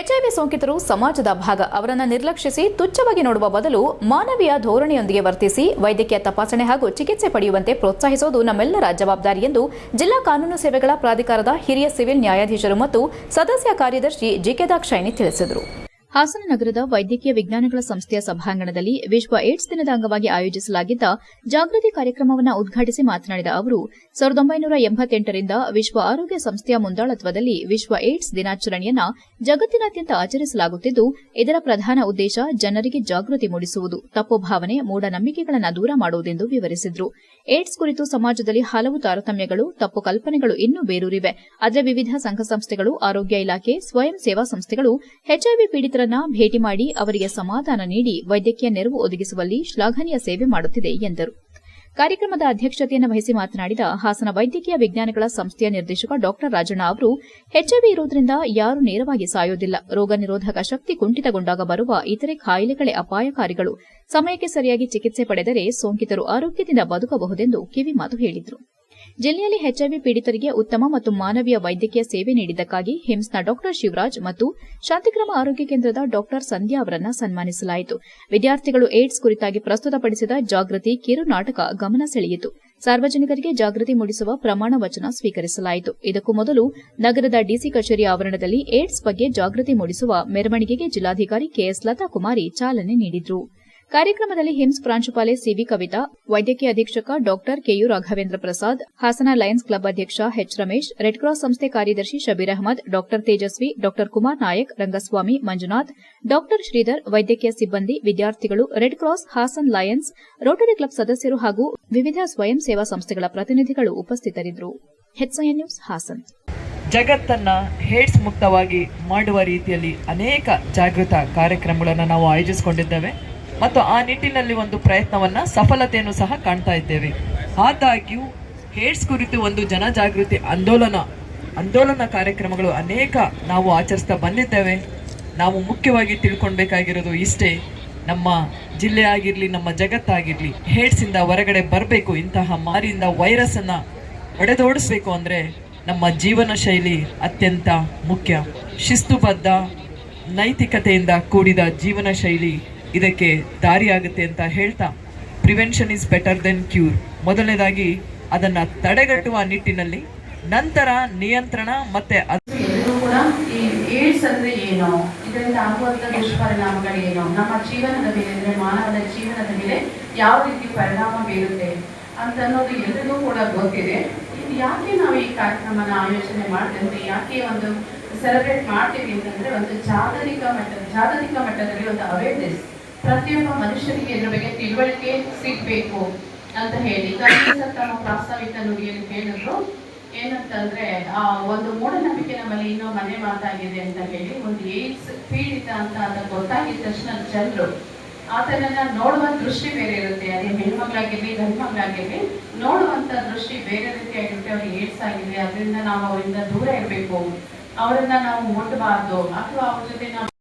ಎಚ್ಐವಿ ಸೋಂಕಿತರು ಸಮಾಜದ ಭಾಗ ಅವರನ್ನು ನಿರ್ಲಕ್ಷಿಸಿ ತುಚ್ಛವಾಗಿ ನೋಡುವ ಬದಲು ಮಾನವೀಯ ಧೋರಣೆಯೊಂದಿಗೆ ವರ್ತಿಸಿ ವೈದ್ಯಕೀಯ ತಪಾಸಣೆ ಹಾಗೂ ಚಿಕಿತ್ಸೆ ಪಡೆಯುವಂತೆ ಪ್ರೋತ್ಸಾಹಿಸುವುದು ನಮ್ಮೆಲ್ಲರ ಜವಾಬ್ದಾರಿ ಎಂದು ಜಿಲ್ಲಾ ಕಾನೂನು ಸೇವೆಗಳ ಪ್ರಾಧಿಕಾರದ ಹಿರಿಯ ಸಿವಿಲ್ ನ್ಯಾಯಾಧೀಶರು ಮತ್ತು ಸದಸ್ಯ ಕಾರ್ಯದರ್ಶಿ ಜಿಕೆ ಶೈನಿ ತಿಳಿಸಿದರು. ಹಾಸನ ನಗರದ ವೈದ್ಯಕೀಯ ವಿಜ್ಞಾನಗಳ ಸಂಸ್ಥೆಯ ಸಭಾಂಗಣದಲ್ಲಿ ವಿಶ್ವ ಏಡ್ಸ್ ದಿನದ ಅಂಗವಾಗಿ ಆಯೋಜಿಸಲಾಗಿದ್ದ ಜಾಗೃತಿ ಕಾರ್ಯಕ್ರಮವನ್ನು ಉದ್ಘಾಟಿಸಿ ಮಾತನಾಡಿದ ಅವರು, ಸಾವಿರದ ಒಂಬೈನೂರ ಎಂಬತ್ತೆಂಟರಿಂದ ವಿಶ್ವ ಆರೋಗ್ಯ ಸಂಸ್ಥೆಯ ಮುಂದಾಳತ್ವದಲ್ಲಿ ವಿಶ್ವ ಏಡ್ಸ್ ದಿನಾಚರಣೆಯನ್ನ ಜಗತ್ತಿನಾದ್ಯಂತ ಆಚರಿಸಲಾಗುತ್ತಿದ್ದು, ಇದರ ಪ್ರಧಾನ ಉದ್ದೇಶ ಜನರಿಗೆ ಜಾಗೃತಿ ಮೂಡಿಸುವುದು, ತಪ್ಪು ಭಾವನೆ, ಮೂಢನಂಬಿಕೆಗಳನ್ನು ದೂರ ಮಾಡುವುದೆಂದು ವಿವರಿಸಿದರು. ಏಡ್ಸ್ ಕುರಿತು ಸಮಾಜದಲ್ಲಿ ಹಲವು ತಾರತಮ್ಯಗಳು, ತಪ್ಪು ಕಲ್ಪನೆಗಳು ಇನ್ನೂ ಬೇರೂರಿವೆ. ಆದರೆ ವಿವಿಧ ಸಂಘ ಸಂಸ್ಥೆಗಳು, ಆರೋಗ್ಯ ಇಲಾಖೆ, ಸ್ವಯಂ ಸೇವಾ ಸಂಸ್ಥೆಗಳು ಎಚ್ಐವಿ ಪೀಡಿತರನ್ನ ಭೇಟಿ ಮಾಡಿ ಅವರಿಗೆ ಸಮಾಧಾನ ನೀಡಿ ವೈದ್ಯಕೀಯ ನೆರವು ಒದಗಿಸುವಲ್ಲಿ ಶ್ಲಾಘನೀಯ ಸೇವೆ ಮಾಡುತ್ತಿದೆ ಎಂದರು. ಕಾರ್ಯಕ್ರಮದ ಅಧ್ಯಕ್ಷತೆಯನ್ನು ವಹಿಸಿ ಮಾತನಾಡಿದ ಹಾಸನ ವೈದ್ಯಕೀಯ ವಿಜ್ಞಾನಗಳ ಸಂಸ್ಥೆಯ ನಿರ್ದೇಶಕ ಡಾ ರಾಜಣ್ಣ ಅವರು ಎಚ್ಐವಿ ಇರುವುದರಿಂದ ಯಾರೂ ನೇರವಾಗಿ ಸಾಯೋದಿಲ್ಲ. ರೋಗ ನಿರೋಧಕ ಶಕ್ತಿ ಕುಂಠಿತಗೊಂಡಾಗ ಬರುವ ಇತರೆ ಕಾಯಿಲೆಗಳೇ ಅಪಾಯಕಾರಿಗಳು. ಸಮಯಕ್ಕೆ ಸರಿಯಾಗಿ ಚಿಕಿತ್ಸೆ ಪಡೆದರೆ ಸೋಂಕಿತರು ಆರೋಗ್ಯದಿಂದ ಬದುಕಬಹುದೆಂದು ಕಿವಿಮಾತು ಹೇಳಿದರು. ಜಿಲ್ಲೆಯಲ್ಲಿ ಎಚ್ಐವಿ ಪೀಡಿತರಿಗೆ ಉತ್ತಮ ಮತ್ತು ಮಾನವೀಯ ವೈದ್ಯಕೀಯ ಸೇವೆ ನೀಡಿದ್ದಕ್ಕಾಗಿ ಹಿಮ್ಸ್ನ ಡಾ ಶಿವರಾಜ್ ಮತ್ತು ಶಾಂತಿಗ್ರಾಮ ಆರೋಗ್ಯ ಕೇಂದ್ರದ ಡಾ ಸಂಧ್ಯಾ ಅವರನ್ನು ಸನ್ಮಾನಿಸಲಾಯಿತು. ವಿದ್ಯಾರ್ಥಿಗಳು ಏಡ್ಸ್ ಕುರಿತಾಗಿ ಪ್ರಸ್ತುತಪಡಿಸಿದ ಜಾಗೃತಿ, ಕಿರು ನಾಟಕ ಗಮನ ಸೆಳೆಯಿತು. ಸಾರ್ವಜನಿಕರಿಗೆ ಜಾಗೃತಿ ಮೂಡಿಸುವ ಪ್ರಮಾಣ ವಚನ ಸ್ವೀಕರಿಸಲಾಯಿತು. ಇದಕ್ಕೂ ಮೊದಲು ನಗರದ ಡಿಸಿ ಕಚೇರಿ ಆವರಣದಲ್ಲಿ ಏಡ್ಸ್ ಬಗ್ಗೆ ಜಾಗೃತಿ ಮೂಡಿಸುವ ಮೆರವಣಿಗೆಗೆ ಜಿಲ್ಲಾಧಿಕಾರಿ ಕೆಎಸ್ ಲತಾ ಕುಮಾರಿ ಚಾಲನೆ ನೀಡಿದ್ರು. ಕಾರ್ಯಕ್ರಮದಲ್ಲಿ ಹಿಮ್ಸ್ ಪ್ರಾಂಶುಪಾಲೆ ಸಿವಿ ಕವಿತಾ, ವೈದ್ಯಕೀಯ ಅಧೀಕ್ಷಕ doctor K U Raghavendra Prasad, Hassan Lions Club ಅಧ್ಯಕ್ಷ ಎಚ್ ರಮೇಶ್, ರೆಡ್ ಕ್ರಾಸ್ ಸಂಸ್ಥೆ ಕಾರ್ಯದರ್ಶಿ Shabeer Ahmed, doctor Tejaswi, doctor Kumar Nayak, Rangaswamy Manjunath, doctor Shridhar, ವೈದ್ಯಕೀಯ ಸಿಬ್ಬಂದಿ, ವಿದ್ಯಾರ್ಥಿಗಳು, Red Cross, Hassan Lions, Rotary Club ಸದಸ್ಯರು ಹಾಗೂ ವಿವಿಧ ಸ್ವಯಂ ಸೇವಾ ಸಂಸ್ಥೆಗಳ ಪ್ರತಿನಿಧಿಗಳು ಉಪಸ್ಥಿತರಿದ್ದರು. ನ್ಯೂಸ್, ಹಾಸನ್. ಜಗತ್ತನ್ನ ಹೇಡ್ಸ್ ಮುಕ್ತವಾಗಿ ಮಾಡುವ ರೀತಿಯಲ್ಲಿ ಅನೇಕ ಜಾಗೃತ ಕಾರ್ಯಕ್ರಮಗಳನ್ನು ನಾವು ಆಯೋಜಿಸಿಕೊಂಡಿದ್ದೇವೆ. ಮತ್ತು ಆ ನಿಟ್ಟಿನಲ್ಲಿ ಒಂದು ಪ್ರಯತ್ನವನ್ನ ಸಫಲತೆಯನ್ನು ಸಹ ಕಾಣ್ತಾ ಇದ್ದೇವೆ. ಆದಾಗ್ಯೂ ಏಡ್ಸ್ ಕುರಿತು ಒಂದು ಜನಜಾಗೃತಿ ಆಂದೋಲನ ಆಂದೋಲನ ಕಾರ್ಯಕ್ರಮಗಳು ಅನೇಕ ನಾವು ಆಚರಿಸ್ತಾ ಬಂದಿದ್ದೇವೆ. ನಾವು ಮುಖ್ಯವಾಗಿ ತಿಳ್ಕೊಳ್ಬೇಕಾಗಿರೋದು ಇಷ್ಟೇ, ನಮ್ಮ ಜಿಲ್ಲೆ ಆಗಿರಲಿ, ನಮ್ಮ ಜಗತ್ತಾಗಿರಲಿ ಹೇಡ್ಸಿಂದ ಹೊರಗಡೆ ಬರಬೇಕು, ಇಂತಹ ಮಾರಿಯಿಂದ ವೈರಸ್ಸನ್ನು ಒಡೆದೋಡಿಸ್ಬೇಕು ಅಂದರೆ ನಮ್ಮ ಜೀವನ ಶೈಲಿ ಅತ್ಯಂತ ಮುಖ್ಯ. ಶಿಸ್ತುಬದ್ಧ, ನೈತಿಕತೆಯಿಂದ ಕೂಡಿದ ಜೀವನ ಶೈಲಿ ಇದಕ್ಕೆ ದಾರಿಯಾಗುತ್ತೆ ಅಂತ ಹೇಳ್ತಾ prevention is better then cure ಮೊದಲನೇದಾಗಿ ಅದನ್ನ ತಡೆಗಟ್ಟುವ ನಿಟ್ಟಿನಲ್ಲಿ ನಂತರ ನಿಯಂತ್ರಣ ಮತ್ತೆ ಕೂಡ ಈ ಏಡ್ಸ್ ಅಂದ್ರೆ ಏನು? ಇದರಿಂದ ಆಗುವಂತ ದುಷ್ಪರಿಣಾಮಗಳೇನು? ನಮ್ಮ ಜೀವನದ ಮೇಲೆ ಅಂದ್ರೆ ಮಾನವನ ಜೀವನದ ಮೇಲೆ ಯಾವ ರೀತಿ ಪರಿಣಾಮ ಬೀರುತ್ತೆ ಅಂತ ಅನ್ನೋದು ಎಲ್ಲರಿಗೂ ಕೂಡ ಗೊತ್ತಿದೆ. ಇದು ಯಾಕೆ ನಾವು ಈ ಕಾರ್ಯಕ್ರಮನ ಆಯೋಜನೆ ಮಾಡ್ತೀವಿ ಯಾಕೆ ಒಂದು ಸೆಲೆಬ್ರೇಟ್ ಮಾಡ್ತೀವಿ ಅಂತಂದ್ರೆ ಒಂದು ಜಾಗತಿಕ ಮಟ್ಟ ಜಾಗತಿಕ ಮಟ್ಟದಲ್ಲಿ ಒಂದು ಅವೇರ್ನೆಸ್ ಪ್ರತಿಯೊಬ್ಬ ಮನುಷ್ಯನಿಗೆ ಇದ್ರ ಬಗ್ಗೆ ತಿಳುವಳಿಕೆ ಸಿಗ್ಬೇಕು ಅಂತ ಹೇಳಿ. ತಮ್ಮ ಪ್ರಾಸ್ತಾವಿಕ ನುಡಿಯಲ್ಲಿ ಹೇಳಿದ್ರು ಏನಂತಂದ್ರೆ, ಆ, ಒಂದು ಮೂಢನಂಬಿಕೆ ನಮ್ಮಲ್ಲಿ ಇನ್ನೂ ಮನೆ ಮಾತಾಗಿದೆ ಅಂತ ಹೇಳಿ ಒಂದು ಏಡ್ಸ್ ಪೀಡಿತ ಅಂತ ಅದ ಗೊತ್ತಾಗಿದ ತಕ್ಷಣ ಜನರು ಆತನನ್ನ ನೋಡುವ ದೃಷ್ಟಿ ಬೇರೆ ಇರುತ್ತೆ. ಅದೇ ಹೆಣ್ಮಗ್ಳಾಗಿರ್ಲಿ ಗಂಡು ಮಕ್ಳಾಗಿರ್ಲಿ ನೋಡುವಂತ ದೃಷ್ಟಿ ಬೇರೆ ರೀತಿ ಆಗಿರುತ್ತೆ. ಅವ್ರಿಗೆ ಏಡ್ಸ್ ಆಗಿದೆ. ಅದರಿಂದ ನಾವು ಅವರಿಂದ ದೂರ ಇರಬೇಕು. ಅವರನ್ನ ನಾವು ಮುಟ್ಟಬಾರ್ದು ಅಥವಾ ಅವ್ರ ಜೊತೆ ನಾವು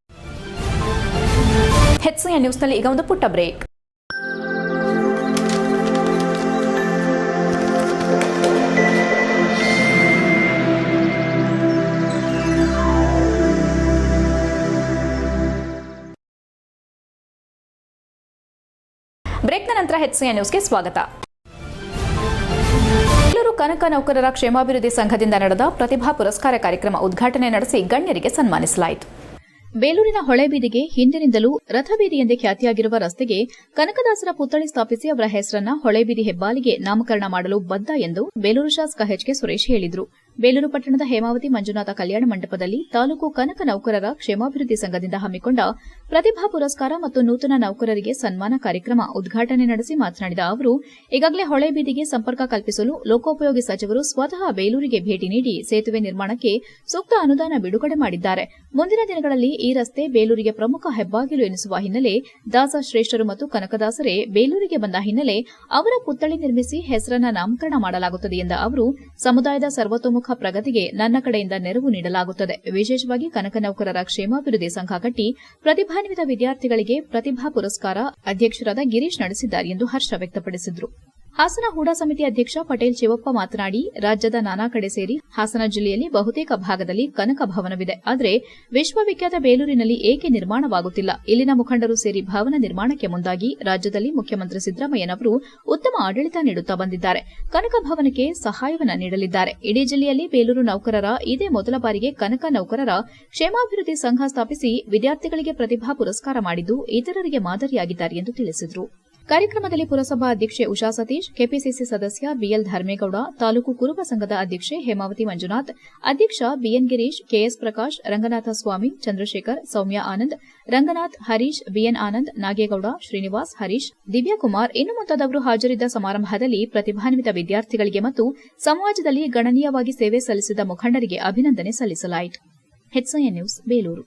ಹೆಚ್ಐಎನ್ ನ್ಯೂಸ್ನಲ್ಲಿ ಈಗ ಒಂದು ಪುಟ್ಟ ಬ್ರೇಕ್. ಬ್ರೇಕ್ನ ನಂತರ ಹೆಚ್ಸಿಯ ನ್ಯೂಸ್ಗೆ ಸ್ವಾಗತ. ಬೆಂಗಳೂರು ಕನಕ ನೌಕರರ ಕ್ಷೇಮಾಭಿವೃದ್ಧಿ ಸಂಘದಿಂದ ನಡೆದ ಪ್ರತಿಭಾ ಪುರಸ್ಕಾರ ಕಾರ್ಯಕ್ರಮ ಉದ್ಘಾಟನೆ ನಡೆಸಿ ಗಣ್ಯರಿಗೆ ಸನ್ಮಾನಿಸಲಾಯಿತು. ಬೇಲೂರಿನ ಹೊಳೆಬೀದಿಗೆ ಹಿಂದಿನಿಂದಲೂ ರಥಬೀದಿ ಎಂದೇ ಖ್ಯಾತಿಯಾಗಿರುವ ರಸ್ತೆಗೆ ಕನಕದಾಸರ ಪುತ್ಥಳಿ ಸ್ಥಾಪಿಸಿ ಅವರ ಹೆಸರನ್ನ ಹೊಳೆಬೀದಿ ಹೆಬ್ಬಾಲಿಗೆ ನಾಮಕರಣ ಮಾಡಲು ಬದ್ದ ಎಂದು ಬೇಲೂರು ಶಾಸಕ ಎಚ್ ಕೆ ಸುರೇಶ್ ಹೇಳಿದರು. ಬೇಲೂರು ಪಟ್ಟಣದ ಹೇಮಾವತಿ ಮಂಜುನಾಥ ಕಲ್ಯಾಣ ಮಂಟಪದಲ್ಲಿ ತಾಲೂಕು ಕನಕ ನೌಕರರ ಕ್ಷೇಮಾಭಿವೃದ್ಧಿ ಸಂಘದಿಂದ ಹಮ್ಮಿಕೊಂಡ ಪ್ರತಿಭಾ ಪುರಸ್ಕಾರ ಮತ್ತು ನೂತನ ನೌಕರರಿಗೆ ಸನ್ಮಾನ ಕಾರ್ಯಕ್ರಮ ಉದ್ಘಾಟನೆ ನಡೆಸಿ ಮಾತನಾಡಿದ ಅವರು, ಈಗಾಗಲೇ ಹೊಳೆಬೀದಿಗೆ ಸಂಪರ್ಕ ಕಲ್ಪಿಸಲು ಲೋಕೋಪಯೋಗಿ ಸಚಿವರು ಸ್ವತಃ ಬೇಲೂರಿಗೆ ಭೇಟಿ ನೀಡಿ ಸೇತುವೆ ನಿರ್ಮಾಣಕ್ಕೆ ಸೂಕ್ತ ಅನುದಾನ ಬಿಡುಗಡೆ ಮಾಡಿದ್ದಾರೆ. ಮುಂದಿನ ದಿನಗಳಲ್ಲಿ ಈ ರಸ್ತೆ ಬೇಲೂರಿಗೆ ಪ್ರಮುಖ ಹೆಬ್ಬಾಗಿಲು ಎನಿಸುವ ಹಿನ್ನೆಲೆ ದಾಸ ಶ್ರೇಷ್ಠರು ಮತ್ತು ಕನಕದಾಸರೇ ಬೇಲೂರಿಗೆ ಬಂದ ಹಿನ್ನೆಲೆ ಅವರ ಪುತ್ಥಳಿ ನಿರ್ಮಿಸಿ ಹೆಸರನ್ನ ನಾಮಕರಣ ಮಾಡಲಾಗುತ್ತದೆ ಎಂದ ಅವರು, ಸಮುದಾಯದ ಸರ್ವತೋಮುಖ ಸರ್ವತೋಮುಖ ಪ್ರಗತಿಗೆ ನನ್ನ ಕಡೆಯಿಂದ ನೆರವು ನೀಡಲಾಗುತ್ತದೆ. ವಿಶೇಷವಾಗಿ ಕನಕ ನೌಕರರ ಕ್ಷೇಮಾಭಿವೃದ್ಧಿ ಸಂಘ ಕಟ್ಟಿ ಪ್ರತಿಭಾನ್ವಿತ ವಿದ್ಯಾರ್ಥಿಗಳಿಗೆ ಪ್ರತಿಭಾ ಪುರಸ್ಕಾರ ಅಧ್ಯಕ್ಷರಾದ ಗಿರೀಶ್ ನಡೆಸಿದ್ದಾರೆ ಎಂದು ಹರ್ಷ ವ್ಯಕ್ತಪಡಿಸಿದರು. ಹಾಸನ ಹೂಡಾ ಸಮಿತಿ ಅಧ್ಯಕ್ಷ ಪಟೇಲ್ ಶಿವಪ್ಪ ಮಾತನಾಡಿ, ರಾಜ್ಯದ ನಾನಾ ಕಡೆ ಸೇರಿ ಹಾಸನ ಜಿಲ್ಲೆಯಲ್ಲಿ ಬಹುತೇಕ ಭಾಗದಲ್ಲಿ ಕನಕ ಭವನವಿದೆ. ಆದರೆ ವಿಶ್ವವಿಖ್ಯಾತ ಬೇಲೂರಿನಲ್ಲಿ ಏಕೆ ನಿರ್ಮಾಣವಾಗುತ್ತಿಲ್ಲ? ಇಲ್ಲಿನ ಮುಖಂಡರು ಸೇರಿ ಭವನ ನಿರ್ಮಾಣಕ್ಕೆ ಮುಂದಾಗಿ ರಾಜ್ಯದಲ್ಲಿ ಮುಖ್ಯಮಂತ್ರಿ ಸಿದ್ದರಾಮಯ್ಯನವರು ಉತ್ತಮ ಆಡಳಿತ ನೀಡುತ್ತಾ ಬಂದಿದ್ದಾರೆ. ಕನಕ ಭವನಕ್ಕೆ ಸಹಾಯವನ್ನು ನೀಡಲಿದ್ದಾರೆ. ಇಡೀ ಜಿಲ್ಲೆಯಲ್ಲಿ ಬೇಲೂರು ನೌಕರರ, ಇದೇ ಮೊದಲ ಬಾರಿಗೆ ಕನಕ ನೌಕರರ ಕ್ಷೇಮಾಭಿವೃದ್ಧಿ ಸಂಘ ಸ್ಥಾಪಿಸಿ ವಿದ್ಯಾರ್ಥಿಗಳಿಗೆ ಪ್ರತಿಭಾ ಪುರಸ್ಕಾರ ಮಾಡಿದ್ದು, ಇತರರಿಗೆ ಮಾದರಿಯಾಗಿದ್ದಾರೆ ಎಂದು ತಿಳಿಸಿದರು. ಕಾರ್ಯಕ್ರಮದಲ್ಲಿ ಪುರಸಭಾ ಅಧ್ಯಕ್ಷೆ ಉಷಾ ಸತೀಶ್, ಕೆಪಿಸಿಸಿ ಸದಸ್ಯ ಬಿಎಲ್ ಧರ್ಮೇಗೌಡ, ತಾಲೂಕು ಕುರುಬ ಸಂಘದ ಅಧ್ಯಕ್ಷೆ ಹೇಮಾವತಿ ಮಂಜುನಾಥ್, ಅಧ್ಯಕ್ಷ B N Girish, K S Prakash, Ranganatha Swamy, Chandrashekar, Soumya Anand, Ranganath, Harish, B N Anand, Nagegowda, Srinivas, Harish Divyakumar ಇನ್ನು ಮುಂತಾದವರು ಹಾಜರಿದ್ದ ಸಮಾರಂಭದಲ್ಲಿ ಪ್ರತಿಭಾನ್ವಿತ ವಿದ್ಯಾರ್ಥಿಗಳಿಗೆ ಮತ್ತು ಸಮಾಜದಲ್ಲಿ ಗಣನೀಯವಾಗಿ ಸೇವೆ ಸಲ್ಲಿಸಿದ ಮುಖಂಡರಿಗೆ ಅಭಿನಂದನೆ ಸಲ್ಲಿಸಲಾಯಿತು. ನ್ಯೂಸ್, ಬೇಲೂರು.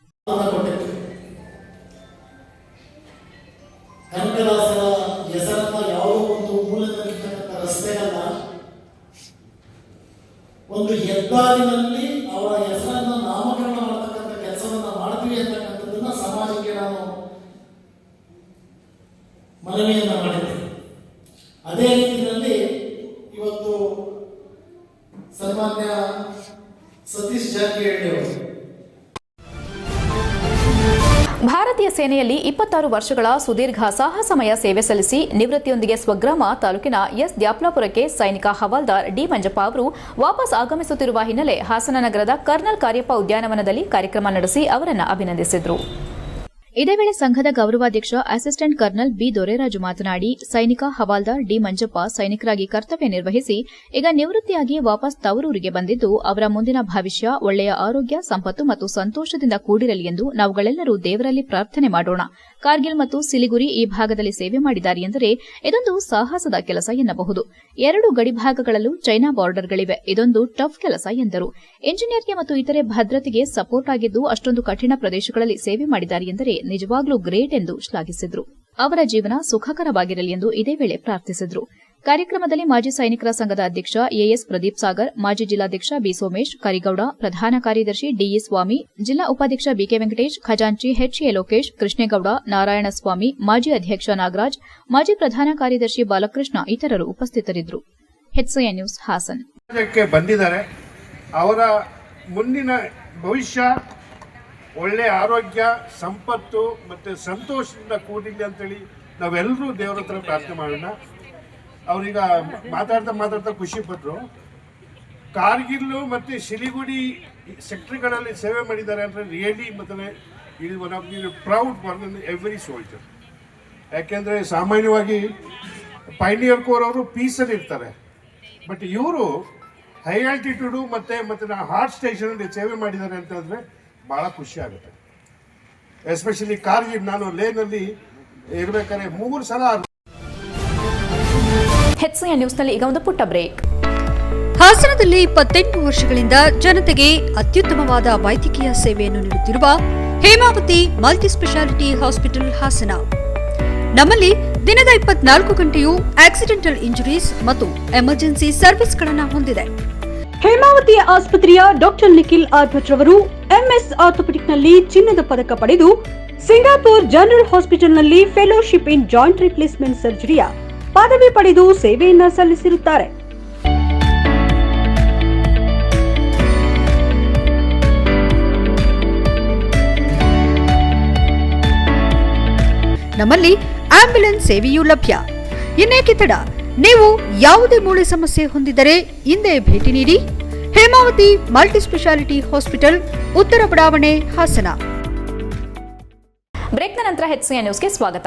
ಹೆಸರನ್ನ ಯಾವುದೋ ಒಂದು ಮೂಲದಲ್ಲಿರ್ತಕ್ಕಂಥ ರಸ್ತೆಯನ್ನ ಒಂದು ಹೆದ್ದಾರಿನಲ್ಲಿ ಅವರ ಹೆಸರನ್ನ ನಾಮಕರಣ ಮಾಡತಕ್ಕಂಥ ಕೆಲಸವನ್ನ ಮಾಡ್ತೀವಿ ಅಂತಕ್ಕಂಥದ್ದನ್ನ ಸಮಾಜಕ್ಕೆ ನಾನು ಮನವಿಯನ್ನ ಮಾಡಿದ್ದೆ. ಅದೇ ರೀತಿಯಲ್ಲಿ ಇವತ್ತು ಸನ್ಮಾನ್ಯ ಸತೀಶ್ ಜಾರಕಿಹೊಳಿ ಅವರು ಭಾರತೀಯ ಸೇನೆಯಲ್ಲಿ ಇಪ್ಪತ್ತಾರು ವರ್ಷಗಳ ಸುದೀರ್ಘ ಸಾಹಸಮಯ ಸೇವೆ ಸಲ್ಲಿಸಿ ನಿವೃತ್ತಿಯೊಂದಿಗೆ ಸ್ವಗ್ರಾಮ ತಾಲೂಕಿನ ಎಸ್. ದ್ಯಾಪ್ಲಾಪುರಕ್ಕೆ ಸೈನಿಕ ಹವಾಲ್ದಾರ್ ಡಿ. ಮಂಜಪ್ಪ ಅವರು ವಾಪಸ್ ಆಗಮಿಸುತ್ತಿರುವ ಹಿನ್ನೆಲೆ ಹಾಸನ ನಗರದ ಕರ್ನಲ್ ಕಾರ್ಯಪ್ಪ ಉದ್ಯಾನವನದಲ್ಲಿ ಕಾರ್ಯಕ್ರಮ ನಡೆಸಿ ಅವರನ್ನು ಅಭಿನಂದಿಸಿದರು. ಇದೇ ವೇಳೆ ಸಂಘದ ಗೌರವಾಧ್ಯಕ್ಷ ಅಸಿಸ್ಟೆಂಟ್ ಕರ್ನಲ್ ಬಿ ದೊರೆರಾಜು ಮಾತನಾಡಿ, ಸೈನಿಕ ಹವಾಲ್ದಾರ್ ಡಿ ಮಂಜಪ್ಪ ಸೈನಿಕರಾಗಿ ಕರ್ತವ್ಯ ನಿರ್ವಹಿಸಿ, ಈಗ ನಿವೃತ್ತಿಯಾಗಿ ವಾಪಸ್ ತವರೂರಿಗೆ ಬಂದಿದ್ದು, ಅವರ ಮುಂದಿನ ಭವಿಷ್ಯ, ಒಳ್ಳೆಯ ಆರೋಗ್ಯ, ಸಂಪತ್ತು ಮತ್ತು ಸಂತೋಷದಿಂದ ಕೂಡಿರಲಿ ಎಂದು ನಾವುಗಳೆಲ್ಲರೂ ದೇವರಲ್ಲಿ ಪ್ರಾರ್ಥನೆ ಮಾಡೋಣ. ಕಾರ್ಗಿಲ್ ಮತ್ತು ಸಿಲಿಗುರಿ ಈ ಭಾಗದಲ್ಲಿ ಸೇವೆ ಮಾಡಿದ್ದಾರೆ ಎಂದರೆ, ಇದೊಂದು ಸಾಹಸದ ಕೆಲಸ ಎನ್ನಬಹುದು. ಎರಡು ಗಡಿಭಾಗಗಳಲ್ಲೂ ಚೈನಾ ಬಾರ್ಡರ್ಗಳಿವೆ. ಇದೊಂದು ಟಫ್ ಕೆಲಸ ಎಂದರು. ಇಂಜಿನಿಯರ್ಗೆ ಮತ್ತು ಇತರೆ ಭದ್ರತೆಗೆ ಸಪೋರ್ಟ್ ಆಗಿದ್ದು, ಅಷ್ಟೊಂದು ಕಠಿಣ ಪ್ರದೇಶಗಳಲ್ಲಿ ಸೇವೆ ಮಾಡಿದ್ದಾರೆ ಎಂದರೆ ನಿಜವಾಗ್ಲೂ ಗ್ರೇಟ್ ಎಂದು ಶ್ಲಾಘಿಸಿದರು. ಅವರ ಜೀವನ ಸುಖಕರವಾಗಿರಲಿ ಎಂದು ಇದೇ ವೇಳೆ ಪ್ರಾರ್ಥಿಸಿದರು. ಕಾರ್ಯಕ್ರಮದಲ್ಲಿ ಮಾಜಿ ಸೈನಿಕರ ಸಂಘದ ಅಧ್ಯಕ್ಷ ಎಎಸ್ ಪ್ರದೀಪ್ ಸಾಗರ್, ಮಾಜಿ ಜಿಲ್ಲಾಧ್ಯಕ್ಷ ಬಿ ಸೋಮೇಶ್, ಕರಿಗೌಡ, ಪ್ರಧಾನ ಕಾರ್ಯದರ್ಶಿ ಡಿಇ ಸ್ವಾಮಿ, ಜಿಲ್ಲಾ ಉಪಾಧ್ಯಕ್ಷ ಬಿಕೆ ವೆಂಕಟೇಶ್, ಖಜಾಂಚಿ ಎಚ್ಎ ಲೋಕೇಶ್, ಕೃಷ್ಣೇಗೌಡ, ನಾರಾಯಣಸ್ವಾಮಿ, ಮಾಜಿ ಅಧ್ಯಕ್ಷ ನಾಗರಾಜ್, ಮಾಜಿ ಪ್ರಧಾನ ಕಾರ್ಯದರ್ಶಿ ಬಾಲಕೃಷ್ಣ ಇತರರು ಉಪಸ್ಥಿತರಿದ್ದರು. ನ್ಯೂಸ್ ಹಾಸನ್. ಬಂದಿದ್ದಾರೆ. ಅವರ ಮುಂದಿನ ಭವಿಷ್ಯ ಒಳ್ಳೆ ಆರೋಗ್ಯ, ಸಂಪತ್ತು ಮತ್ತು ಸಂತೋಷದಿಂದ ಕೂಡಿರಲಿ ಅಂತೇಳಿ ನಾವೆಲ್ಲರೂ ದೇವರ ಹತ್ರ ಪ್ರಾರ್ಥನೆ ಮಾಡೋಣ. ಅವರೀಗ ಮಾತಾಡ್ತಾ ಮಾತಾಡ್ತಾ ಖುಷಿ ಪಟ್ಟರು ಕಾರ್ಗಿಲ್ಲು ಮತ್ತು ಶಿಲಿಗುಡಿ ಸೆಕ್ಟ್ರಿಗಳಲ್ಲಿ ಸೇವೆ ಮಾಡಿದ್ದಾರೆ ಅಂದರೆ ರಿಯಲಿ ಮತ್ತು ಇದು one of the proud for every soldier ಯಾಕೆಂದರೆ ಸಾಮಾನ್ಯವಾಗಿ ಪೈನಿಯರ್ ಕೋರ್ ಅವರು ಪೀಸಲ್ಲಿ ಇರ್ತಾರೆ. ಬಟ್ ಇವರು ಹೈ ಆಲ್ಟಿಟ್ಯೂಡು ಮತ್ತು ಮತ್ತು ನಾ ಹಾರ್ಟ್ ಸ್ಟೇಷನಲ್ಲಿ ಸೇವೆ ಮಾಡಿದ್ದಾರೆ ಅಂತಂದರೆ ಭಾಳ ಖುಷಿ ಆಗುತ್ತೆ. ಎಸ್ಪೆಷಲಿ ಕಾರ್ಗಿ ನಾನು ಲೇನಲ್ಲಿ ಇರಬೇಕಾದ್ರೆ ಮೂರು ಸಲ ನ್ಯೂಸ್ನಲ್ಲಿ ಈಗ ಒಂದು ಪುಟ್ಟ ಬ್ರೇಕ್ ಹಾಸನದಲ್ಲಿ ಇಪ್ಪತ್ತೆಂಟು ವರ್ಷಗಳಿಂದ ಜನತೆಗೆ ಅತ್ಯುತ್ತಮವಾದ ವೈದ್ಯಕೀಯ ಸೇವೆಯನ್ನು ನೀಡುತ್ತಿರುವ Hemavathi multi speciality hospital Hassan. ನಮ್ಮಲ್ಲಿ ದಿನದ ಇಪ್ಪತ್ನಾಲ್ಕು ಗಂಟೆಯೂ ಆಕ್ಸಿಡೆಂಟಲ್ ಇಂಜುರೀಸ್ ಮತ್ತು ಎಮರ್ಜೆನ್ಸಿ ಸರ್ವಿಸ್ಗಳನ್ನು ಹೊಂದಿದೆ. ಹೇಮಾವತಿ ಆಸ್ಪತ್ರೆಯ ಡಾಕ್ಟರ್ ನಿಖಿಲ್ ಆರ್ಭಟ್ ರವರು ಎಂಎಸ್ ಆರ್ಥೋಪೆಡಿಕ್ನಲ್ಲಿ ಚಿನ್ನದ ಪದಕ ಪಡೆದು ಸಿಂಗಾಪುರ್ ಜನರಲ್ ಹಾಸ್ಪಿಟಲ್ನಲ್ಲಿ ಫೆಲೋಶಿಪ್ ಇನ್ ಜಾಯಿಂಟ್ ರಿಪ್ಲೇಸ್ಮೆಂಟ್ ಸರ್ಜರಿಯ ಪದವಿ ಪಡೆದು ಸೇವೆಯನ್ನ ಸಲ್ಲಿಸಿರುತ್ತಾರೆ. ನಮ್ಮಲ್ಲಿ ಆಂಬ್ಯುಲೆನ್ಸ್ ಸೇವೆಯೂ ಲಭ್ಯ. ಇನ್ನೇಕೆ ತಡ? ನೀವು ಯಾವುದೇ ಮೂಳೆ ಸಮಸ್ಯೆ ಹೊಂದಿದರೆ ಹಿಂದೆ ಭೇಟಿ ನೀಡಿ. ಹೇಮಾವತಿ ಮಲ್ಟಿಸ್ಪೆಷಾಲಿಟಿ ಹಾಸ್ಪಿಟಲ್, ಉತ್ತರ ಬಡಾವಣೆ, ಹಾಸನ. ಬ್ರೇಕ್ನ ನಂತರ ಹೆಚ್ಚಿನ ನ್ಯೂಸ್ಗೆ ಸ್ವಾಗತ.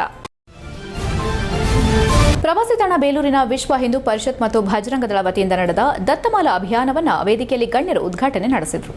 ಪ್ರವಾಸಿ ತಾಣ ಬೇಲೂರಿನ ವಿಶ್ವ ಹಿಂದೂ ಪರಿಷತ್ ಮತ್ತು ಭಜರಂಗದಳ ವತಿಯಿಂದ ನಡೆದ ದತ್ತಮಾಲ ಅಭಿಯಾನವನ್ನ ವೇದಿಕೆಯಲ್ಲಿ ಗಣ್ಯರು ಉದ್ಘಾಟನೆ ನಡೆಸಿದರು.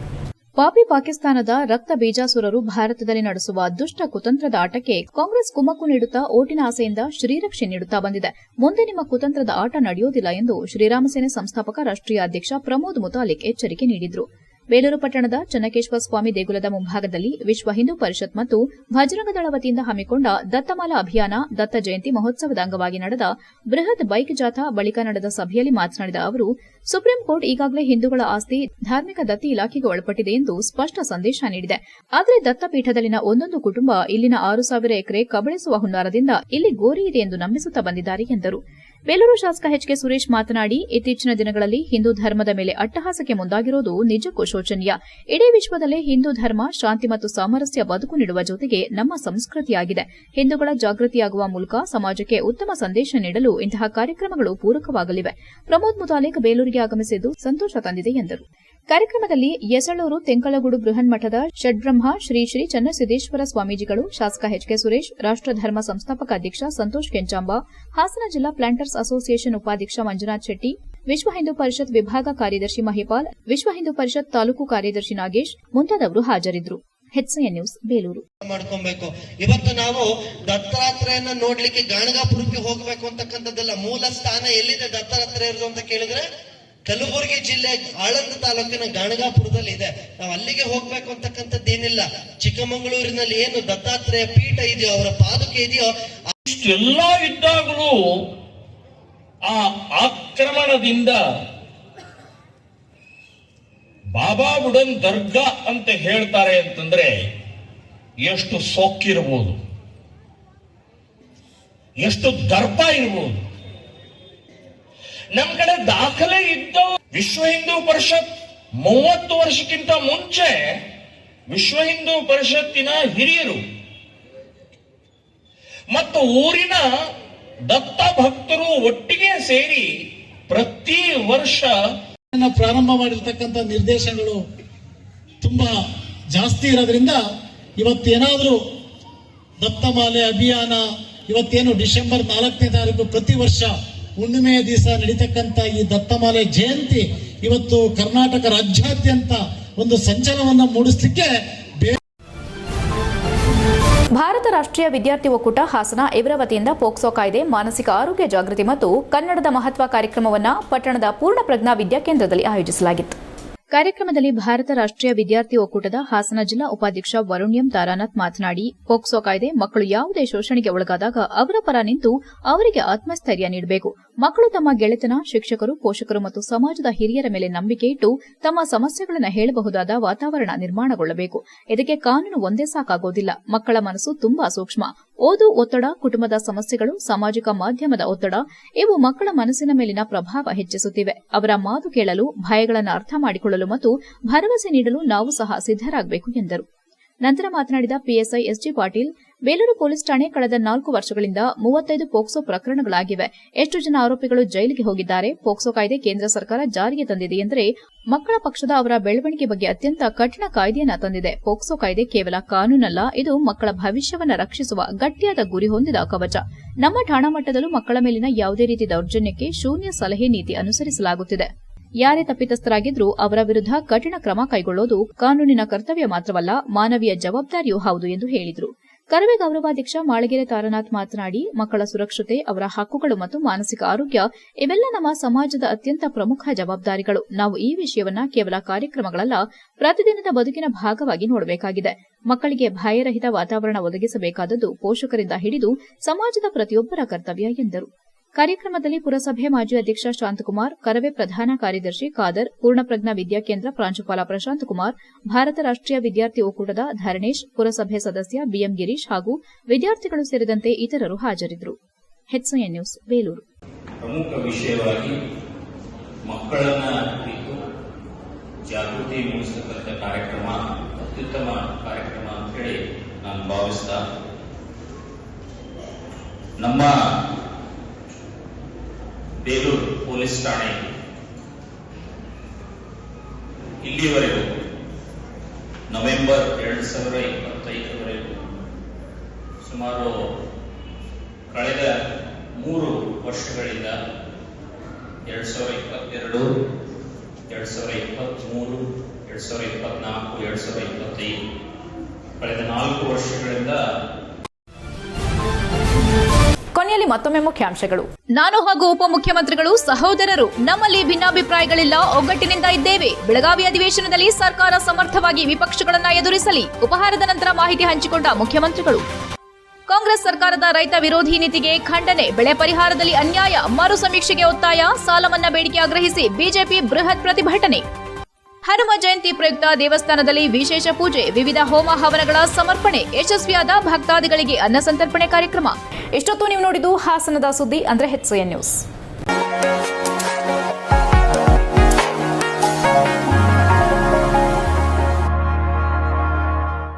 ಪಾಪಿ ಪಾಕಿಸ್ತಾನದ ರಕ್ತ ಬೀಜಾಸುರರು ಭಾರತದಲ್ಲಿ ನಡೆಸುವ ದುಷ್ಟ ಕುತಂತ್ರದ ಆಟಕ್ಕೆ ಕಾಂಗ್ರೆಸ್ ಕುಮ್ಮಕ್ಕು ನೀಡುತ್ತಾ ಓಟಿನ ಆಸೆಯಿಂದ ಶ್ರೀರಕ್ಷೆ ನೀಡುತ್ತಾ ಬಂದಿದೆ. ಮುಂದೆ ನಿಮ್ಮ ಕುತಂತ್ರದ ಆಟ ನಡೆಯುವುದಿಲ್ಲ ಎಂದು ಶ್ರೀರಾಮಸೇನೆ ಸಂಸ್ಥಾಪಕ ರಾಷ್ಟ್ರೀಯ ಅಧ್ಯಕ್ಷ ಪ್ರಮೋದ್ ಮುತಾಲಿಕ್ ಎಚ್ಚರಿಕೆ ನೀಡಿದ್ರು. ಬೇಲೂರು ಪಟ್ಟಣದ ಚನ್ನಕೇಶ್ವರ ಸ್ವಾಮಿ ದೇಗುಲದ ಮುಂಭಾಗದಲ್ಲಿ ವಿಶ್ವ ಹಿಂದೂ ಪರಿಷತ್ ಮತ್ತು ಭಜರಂಗದಳ ವತಿಯಿಂದ ಹಮ್ಮಿಕೊಂಡ ದತ್ತಮಾಲಾ ಅಭಿಯಾನ ದತ್ತ ಜಯಂತಿ ಮಹೋತ್ಸವದ ಅಂಗವಾಗಿ ನಡೆದ ಬೃಹತ್ ಬೈಕ್ ಜಾಥಾ ಬಳಿಕ ನಡೆದ ಸಭೆಯಲ್ಲಿ ಮಾತನಾಡಿದ ಅವರು, ಸುಪ್ರೀಂ ಕೋರ್ಟ್ ಈಗಾಗಲೇ ಹಿಂದೂಗಳ ಆಸ್ತಿ ಧಾರ್ಮಿಕ ದತ್ತಿ ಇಲಾಖೆಗೆ ಒಳಪಟ್ಟಿದೆ ಎಂದು ಸ್ಪಷ್ಟ ಸಂದೇಶ ನೀಡಿದೆ. ಆದರೆ ದತ್ತಪೀಠದಲ್ಲಿನ ಒಂದೊಂದು ಕುಟುಂಬ ಇಲ್ಲಿನ ಆರು ಸಾವಿರ ಎಕರೆ ಕಬಳಿಸುವ ಹುನ್ನಾರದಿಂದ ಇಲ್ಲಿ ಗೋರಿ ಇದೆ ಎಂದು ನಂಬಿಸುತ್ತಾ ಬಂದಿದ್ದಾರೆ ಎಂದರು. ಬೇಲೂರು ಶಾಸಕ ಎಚ್ ಕೆ ಸುರೇಶ್ ಮಾತನಾಡಿ, ಇತ್ತೀಚಿನ ದಿನಗಳಲ್ಲಿ ಹಿಂದೂ ಧರ್ಮದ ಮೇಲೆ ಅಟ್ಟಹಾಸಕ್ಕೆ ಮುಂದಾಗಿರುವುದು ನಿಜಕ್ಕೂ ಶೋಚನೀಯ. ಇಡೀ ವಿಶ್ವದಲ್ಲೇ ಹಿಂದೂ ಧರ್ಮ, ಶಾಂತಿ ಮತ್ತು ಸಾಮರಸ್ಯ ಬದುಕು ನೀಡುವ ಜೊತೆಗೆ ನಮ್ಮ ಸಂಸ್ಕೃತಿಯಾಗಿದೆ. ಹಿಂದೂಗಳ ಜಾಗೃತಿಯಾಗುವ ಮೂಲಕ ಸಮಾಜಕ್ಕೆ ಉತ್ತಮ ಸಂದೇಶ ನೀಡಲು ಇಂತಹ ಕಾರ್ಯಕ್ರಮಗಳು ಪೂರಕವಾಗಲಿವೆ. ಪ್ರಮೋದ್ ಮುತಾಲಿಕ್ ಬೇಲೂರಿಗೆ ಆಗಮಿಸಿದ್ದು ಸಂತೋಷ ತಂದಿದೆ ಎಂದರು. ಕಾರ್ಯಕ್ರಮದಲ್ಲಿ ಯಸಳೂರು ತೆಂಕಲಗೂಡು ಬೃಹನ್ಮಠದ ಷಡ್ಬ್ರಹ್ಮ ಶ್ರೀ ಶ್ರೀ ಚನ್ನಸಿದ್ದೇಶ್ವರ ಸ್ವಾಮೀಜಿಗಳು ಶಾಸಕ ಎಚ್ ಕೆ ಸುರೇಶ್ ರಾಷ್ಟಧರ್ಮ ಸಂಸ್ಥಾಪಕ ಅಧ್ಯಕ್ಷ ಸಂತೋಷ್ ಕೆಂಚಾಂಬ, ಹಾಸನ ಜಿಲ್ಲಾ ಪ್ಲಾಂಟರ್ಸ್ ಅಸೋಸಿಯೇಷನ್ ಉಪಾಧ್ಯಕ್ಷ ಮಂಜುನಾಥ್ ಶೆಟ್ಟಿ, ವಿಶ್ವ ಹಿಂದೂ ಪರಿಷತ್ ವಿಭಾಗ ಕಾರ್ಯದರ್ಶಿ ಮಹಿಪಾಲ್, ವಿಶ್ವ ಹಿಂದೂ ಪರಿಷತ್ ತಾಲೂಕು ಕಾರ್ಯದರ್ಶಿ ನಾಗೇಶ್ ಮುಂತಾದವರು ಹಾಜರಿದ್ದರು. ನ್ಯೂಸ್, ಬೇಲೂರು. ಮಾಡ್ಕೊಬೇಕು. ಇವತ್ತು ನಾವು ದತ್ತಾತ್ರೇಯನ ನೋಡ್ಲಿಕ್ಕೆ ಗಾಣಗಾಪುರಕ್ಕೆ ಹೋಗ್ಬೇಕು ಅಂತಕ್ಕಂಥದ್ದೆಲ್ಲ ಮೂಲ ಸ್ಥಾನ ಎಲ್ಲಿದೆ ದತ್ತಾತ್ರೇಯರದು ಅಂತ ಕೇಳಿದ್ರೆ ಕಲಬುರಗಿ ಜಿಲ್ಲೆ ಆಳಂದ ತಾಲೂಕಿನ ಗಾಣಗಾಪುರದಲ್ಲಿ ಇದೆ. ನಾವು ಅಲ್ಲಿಗೆ ಹೋಗ್ಬೇಕು ಅಂತಕ್ಕಂಥದ್ದು ಏನಿಲ್ಲ. ಚಿಕ್ಕಮಗಳೂರಿನಲ್ಲಿ ಏನು ದತ್ತಾತ್ರೇಯ ಪೀಠ ಇದೆಯೋ, ಅವರ ಪಾದುಕೆ ಇದೆಯೋ, ಇಷ್ಟೆಲ್ಲ ಇದ್ದಾಗಲೂ ಆ ಆಕ್ರಮಣದಿಂದ ಬಾಬಾ ಬುಡನ್ ದರ್ಗಾ ಅಂತ ಹೇಳ್ತಾರೆ ಅಂತಂದ್ರೆ ಎಷ್ಟು ಸೊಕ್ಕಿರ್ಬೋದು. ಎಷ್ಟು ದರ್ಪ ಇರ್ಬೋದು. ನಮ್ ಕಡೆ ದಾಖಲೆ ಇದ್ದ ವಿಶ್ವ ಹಿಂದೂ ಪರಿಷತ್ ಮೂವತ್ತು ವರ್ಷಕ್ಕಿಂತ ಮುಂಚೆ ವಿಶ್ವ ಹಿಂದೂ ಪರಿಷತ್ತಿನ ಹಿರಿಯರು ಮತ್ತು ಊರಿನ ದತ್ತ ಭಕ್ತರು ಒಟ್ಟಿಗೆ ಸೇರಿ ಪ್ರತಿ ವರ್ಷ ಪ್ರಾರಂಭ ಮಾಡಿರ್ತಕ್ಕಂಥ ನಿರ್ದೇಶನಗಳು ತುಂಬಾ ಜಾಸ್ತಿ ಇರೋದ್ರಿಂದ ಇವತ್ತೇನಾದ್ರೂ ದತ್ತಮಾಲೆ ಅಭಿಯಾನ ಇವತ್ತೇನು ಡಿಸೆಂಬರ್ ನಾಲ್ಕನೇ ತಾರೀಕು ಪ್ರತಿ ವರ್ಷ ಹುಣ್ಣಿಮೆಯ ದಿವಸ ನಡೀತಕ್ಕಂಥ ಈ ದತ್ತಮಾಲೆ ಜಯಂತಿ ಇವತ್ತು ಕರ್ನಾಟಕ ರಾಜ್ಯಾದ್ಯಂತ ಒಂದು ಸಂಚಲನವನ್ನ ಮೂಡಿಸಲಿಕ್ಕೆ ಭಾರತ ರಾಷ್ಟ್ರೀಯ ವಿದ್ಯಾರ್ಥಿ ಒಕ್ಕೂಟ ಹಾಸನ ಇವರ ವತಿಯಿಂದ ಪೋಕ್ಸೋ ಕಾಯ್ದೆ, ಮಾನಸಿಕ ಆರೋಗ್ಯ ಜಾಗೃತಿ ಮತ್ತು ಕನ್ನಡದ ಮಹತ್ವ ಕಾರ್ಯಕ್ರಮವನ್ನು ಪಟ್ಟಣದ ಪೂರ್ಣ ಪೂರ್ಣಪ್ರಜ್ಞಾ ವಿದ್ಯಾಕೇಂದ್ರದಲ್ಲಿ ಆಯೋಜಿಸಲಾಗಿತ್ತು. ಕಾರ್ಯಕ್ರಮದಲ್ಲಿ ಭಾರತ ರಾಷ್ಟ್ರೀಯ ವಿದ್ಯಾರ್ಥಿ ಒಕ್ಕೂಟದ ಹಾಸನ ಜಿಲ್ಲಾ ಉಪಾಧ್ಯಕ್ಷ ವರುಣ್ಯಂ ತಾರಾನಾಥ್ ಮಾತನಾಡಿ, ಪೋಕ್ಸೋ ಕಾಯ್ದೆ ಮಕ್ಕಳು ಯಾವುದೇ ಶೋಷಣೆಗೆ ಒಳಗಾದಾಗ ಅವರ ಪರ ನಿಂತು ಅವರಿಗೆ ಆತ್ಮಸ್ಥೈರ್ಯ ನೀಡಬೇಕು. ಮಕ್ಕಳು ತಮ್ಮ ಗೆಳೆತನ, ಶಿಕ್ಷಕರು, ಪೋಷಕರು ಮತ್ತು ಸಮಾಜದ ಹಿರಿಯರ ಮೇಲೆ ನಂಬಿಕೆ ಇಟ್ಟು ತಮ್ಮ ಸಮಸ್ಯೆಗಳನ್ನು ಹೇಳಬಹುದಾದ ವಾತಾವರಣ ನಿರ್ಮಾಣಗೊಳ್ಳಬೇಕು. ಇದಕ್ಕೆ ಕಾನೂನು ಒಂದೇ ಸಾಕಾಗೋದಿಲ್ಲ. ಮಕ್ಕಳ ಮನಸ್ಸು ತುಂಬಾ ಸೂಕ್ಷ್ಮ. ಓದು ಒತ್ತಡ, ಕುಟುಂಬದ ಸಮಸ್ಯೆಗಳು, ಸಾಮಾಜಿಕ ಮಾಧ್ಯಮದ ಒತ್ತಡ, ಇವು ಮಕ್ಕಳ ಮನಸ್ಸಿನ ಮೇಲಿನ ಪ್ರಭಾವ ಹೆಚ್ಚಿಸುತ್ತಿವೆ. ಅವರ ಮಾತು ಕೇಳಲು, ಭಯಗಳನ್ನು ಅರ್ಥ ಮಾಡಿಕೊಳ್ಳಲು ಮತ್ತು ಭರವಸೆ ನೀಡಲು ನಾವು ಸಹ ಸಿದ್ದರಾಗಬೇಕು ಎಂದರು. ನಂತರ ಮಾತನಾಡಿದ PSI S G Patil Belur police ಠಾಣೆ ಕಳೆದ ನಾಲ್ಕು ವರ್ಷಗಳಿಂದ ಮೂವತ್ತೈದು ಪೋಕ್ಸೋ ಪ್ರಕರಣಗಳಾಗಿವೆ. ಎಷ್ಟು ಜನ ಆರೋಪಿಗಳು ಜೈಲಿಗೆ ಹೋಗಿದ್ದಾರೆ? ಪೋಕ್ಸೋ ಕಾಯ್ದೆ ಕೇಂದ್ರ ಸರ್ಕಾರ ಜಾರಿಗೆ ತಂದಿದೆ ಎಂದರೆ ಮಕ್ಕಳ ಪಕ್ಷದ ಅವರ ಬೆಳವಣಿಗೆ ಬಗ್ಗೆ ಅತ್ಯಂತ ಕಠಿಣ ಕಾಯ್ದೆಯನ್ನ ತಂದಿದೆ. ಪೋಕ್ಸೋ ಕಾಯ್ದೆ ಕೇವಲ ಕಾನೂನಲ್ಲ, ಇದು ಮಕ್ಕಳ ಭವಿಷ್ಯವನ್ನ ರಕ್ಷಿಸುವ ಗಟ್ಟಿಯಾದ ಗುರಿ ಹೊಂದಿದ ಕವಚ. ನಮ್ಮ ಠಾಣಾ ಮಟ್ಟದಲ್ಲೂ ಮಕ್ಕಳ ಮೇಲಿನ ಯಾವುದೇ ರೀತಿ ದೌರ್ಜನ್ಯಕ್ಕೆ ಶೂನ್ಯ ಸಲಹೆ ನೀತಿ ಅನುಸರಿಸಲಾಗುತ್ತಿದೆ. ಯಾರೇ ತಪ್ಪಿತಸ್ಥರಾಗಿದ್ರೂ ಅವರ ವಿರುದ್ಧ ಕಠಿಣ ಕ್ರಮ ಕೈಗೊಳ್ಳೋದು ಕಾನೂನಿನ ಕರ್ತವ್ಯ ಮಾತ್ರವಲ್ಲ, ಮಾನವೀಯ ಜವಾಬ್ದಾರಿಯೂ ಹೌದು ಎಂದು ಹೇಳಿದರು. ಕರವೇ ಗೌರವಾಧ್ಯಕ್ಷ ಮಾಳಗೆರೆ ತಾರನಾಥ್ ಮಾತನಾಡಿ, ಮಕ್ಕಳ ಸುರಕ್ಷತೆ, ಅವರ ಹಕ್ಕುಗಳು ಮತ್ತು ಮಾನಸಿಕ ಆರೋಗ್ಯ, ಇವೆಲ್ಲ ನಮ್ಮ ಸಮಾಜದ ಅತ್ಯಂತ ಪ್ರಮುಖ ಜವಾಬ್ದಾರಿಗಳು. ನಾವು ಈ ವಿಷಯವನ್ನ ಕೇವಲ ಕಾರ್ಯಕ್ರಮಗಳಲ್ಲ, ಪ್ರತಿದಿನದ ಬದುಕಿನ ಭಾಗವಾಗಿ ನೋಡಬೇಕಾಗಿದೆ. ಮಕ್ಕಳಿಗೆ ಭಯರಹಿತ ವಾತಾವರಣ ಒದಗಿಸಬೇಕಾದದ್ದು ಪೋಷಕರಿಂದ ಹಿಡಿದು ಸಮಾಜದ ಪ್ರತಿಯೊಬ್ಬರ ಕರ್ತವ್ಯ ಎಂದರು. ಕಾರ್ಯಕ್ರಮದಲ್ಲಿ ಪುರಸಭೆ ಮಾಜಿ ಅಧ್ಯಕ್ಷ ಶಾಂತಕುಮಾರ್, ಕರವೇ ಪ್ರಧಾನ ಕಾರ್ಯದರ್ಶಿ ಖಾದರ್, ಪೂರ್ಣಪ್ರಜ್ಞಾ ವಿದ್ಯಾಕೇಂದ್ರ ಪ್ರಾಂಶುಪಾಲ ಪ್ರಶಾಂತ್ ಕುಮಾರ್, ಭಾರತ ರಾಷ್ಟ್ರೀಯ ವಿದ್ಯಾರ್ಥಿ ಒಕ್ಕೂಟದ ಧರಣೇಶ್, ಪುರಸಭೆ ಸದಸ್ಯ ಬಿಎಂ ಗಿರೀಶ್ ಹಾಗೂ ವಿದ್ಯಾರ್ಥಿಗಳು ಸೇರಿದಂತೆ ಇತರರು ಹಾಜರಿದ್ದರು. ಪ್ರಮುಖ ವಿಷಯವಾಗಿ ಮಕ್ಕಳನ್ನ ಕುರಿತು ಜಾಗೃತಿ ಮೂಡಿಸತಕ್ಕಂಥ ಕಾರ್ಯಕ್ರಮ, ಅತ್ಯುತ್ತಮ ಕಾರ್ಯಕ್ರಮ ಅಂತ ಹೇಳಿ ನಾನು ಭಾವಿಸ್ತಾ ನಮ್ಮ ಬೇಲೂರು ಪೊಲೀಸ್ ಠಾಣೆ ಇಲ್ಲಿವರೆಗೂ ನವೆಂಬರ್ ಎರಡು ಸಾವಿರ ಇಪ್ಪತ್ತೈದರವರೆಗೂ ಸುಮಾರು ಕಳೆದ ಮೂರು ವರ್ಷಗಳಿಂದ ಎರಡು ಸಾವಿರ ಇಪ್ಪತ್ತೆರಡು, ಎರಡು ಸಾವಿರ ಇಪ್ಪತ್ತ್ಮೂರು, ಎರಡು ಸಾವಿರ ಇಪ್ಪತ್ತ್ನಾಲ್ಕು, ಎರಡು ಸಾವಿರದ ಇಪ್ಪತ್ತೈದು ಕಳೆದ ನಾಲ್ಕು ವರ್ಷಗಳಿಂದ ಕೊನೆಯಲ್ಲಿ ಮತ್ತೊಮ್ಮೆ ಮುಖ್ಯಾಂಶಗಳು. ನಾನು ಹಾಗೂ ಉಪಮುಖ್ಯಮಂತ್ರಿಗಳು ಸಹೋದರರು ನಮ್ಮಲ್ಲಿ ಭಿನ್ನಾಭಿಪ್ರಾಯಗಳಿಲ್ಲ ಒಗ್ಗಟ್ಟಿನಿಂದ ಇದ್ದೇವೆ. ಬೆಳಗಾವಿ ಅಧಿವೇಶನದಲ್ಲಿ ಸರ್ಕಾರ ಸಮರ್ಥವಾಗಿ ವಿಪಕ್ಷಗಳನ್ನ ಎದುರಿಸಲಿ. ಉಪಹಾರದ ನಂತರ ಮಾಹಿತಿ ಹಂಚಿಕೊಂಡ ಮುಖ್ಯಮಂತ್ರಿಗಳು. ಕಾಂಗ್ರೆಸ್ ಸರ್ಕಾರದ ರೈತ ವಿರೋಧಿ ನೀತಿಗೆ ಖಂಡನೆ. ಬೆಳೆ ಪರಿಹಾರದಲ್ಲಿ ಅನ್ಯಾಯ ಮರು ಸಮೀಕ್ಷೆಗೆ ಒತ್ತಾಯ ಸಾಲ ಮನ್ನಾ ಬೇಡಿಕೆ ಆಗ್ರಹಿಸಿ ಬಿಜೆಪಿ ಬೃಹತ್ ಪ್ರತಿಭಟನೆ. ಹನುಮ ಜಯಂತಿ ಪ್ರಯುಕ್ತ ದೇವಸ್ಥಾನದಲ್ಲಿ ವಿಶೇಷ ಪೂಜೆ, ವಿವಿಧ ಹೋಮ ಹವನಗಳ ಸಮರ್ಪಣೆ, ಯಶಸ್ವಿಯಾದ ಭಕ್ತಾದಿಗಳಿಗೆ ಅನ್ನ ಸಂತರ್ಪಣೆ ಕಾರ್ಯಕ್ರಮ. ಇಷ್ಟೊತ್ತು ನೀವು ನೋಡಿದ್ದು ಹಾಸನದ ಸುದ್ದಿ, ಅಂದ್ರೆ ಹೆಚ್ಎನ್ ನ್ಯೂಸ್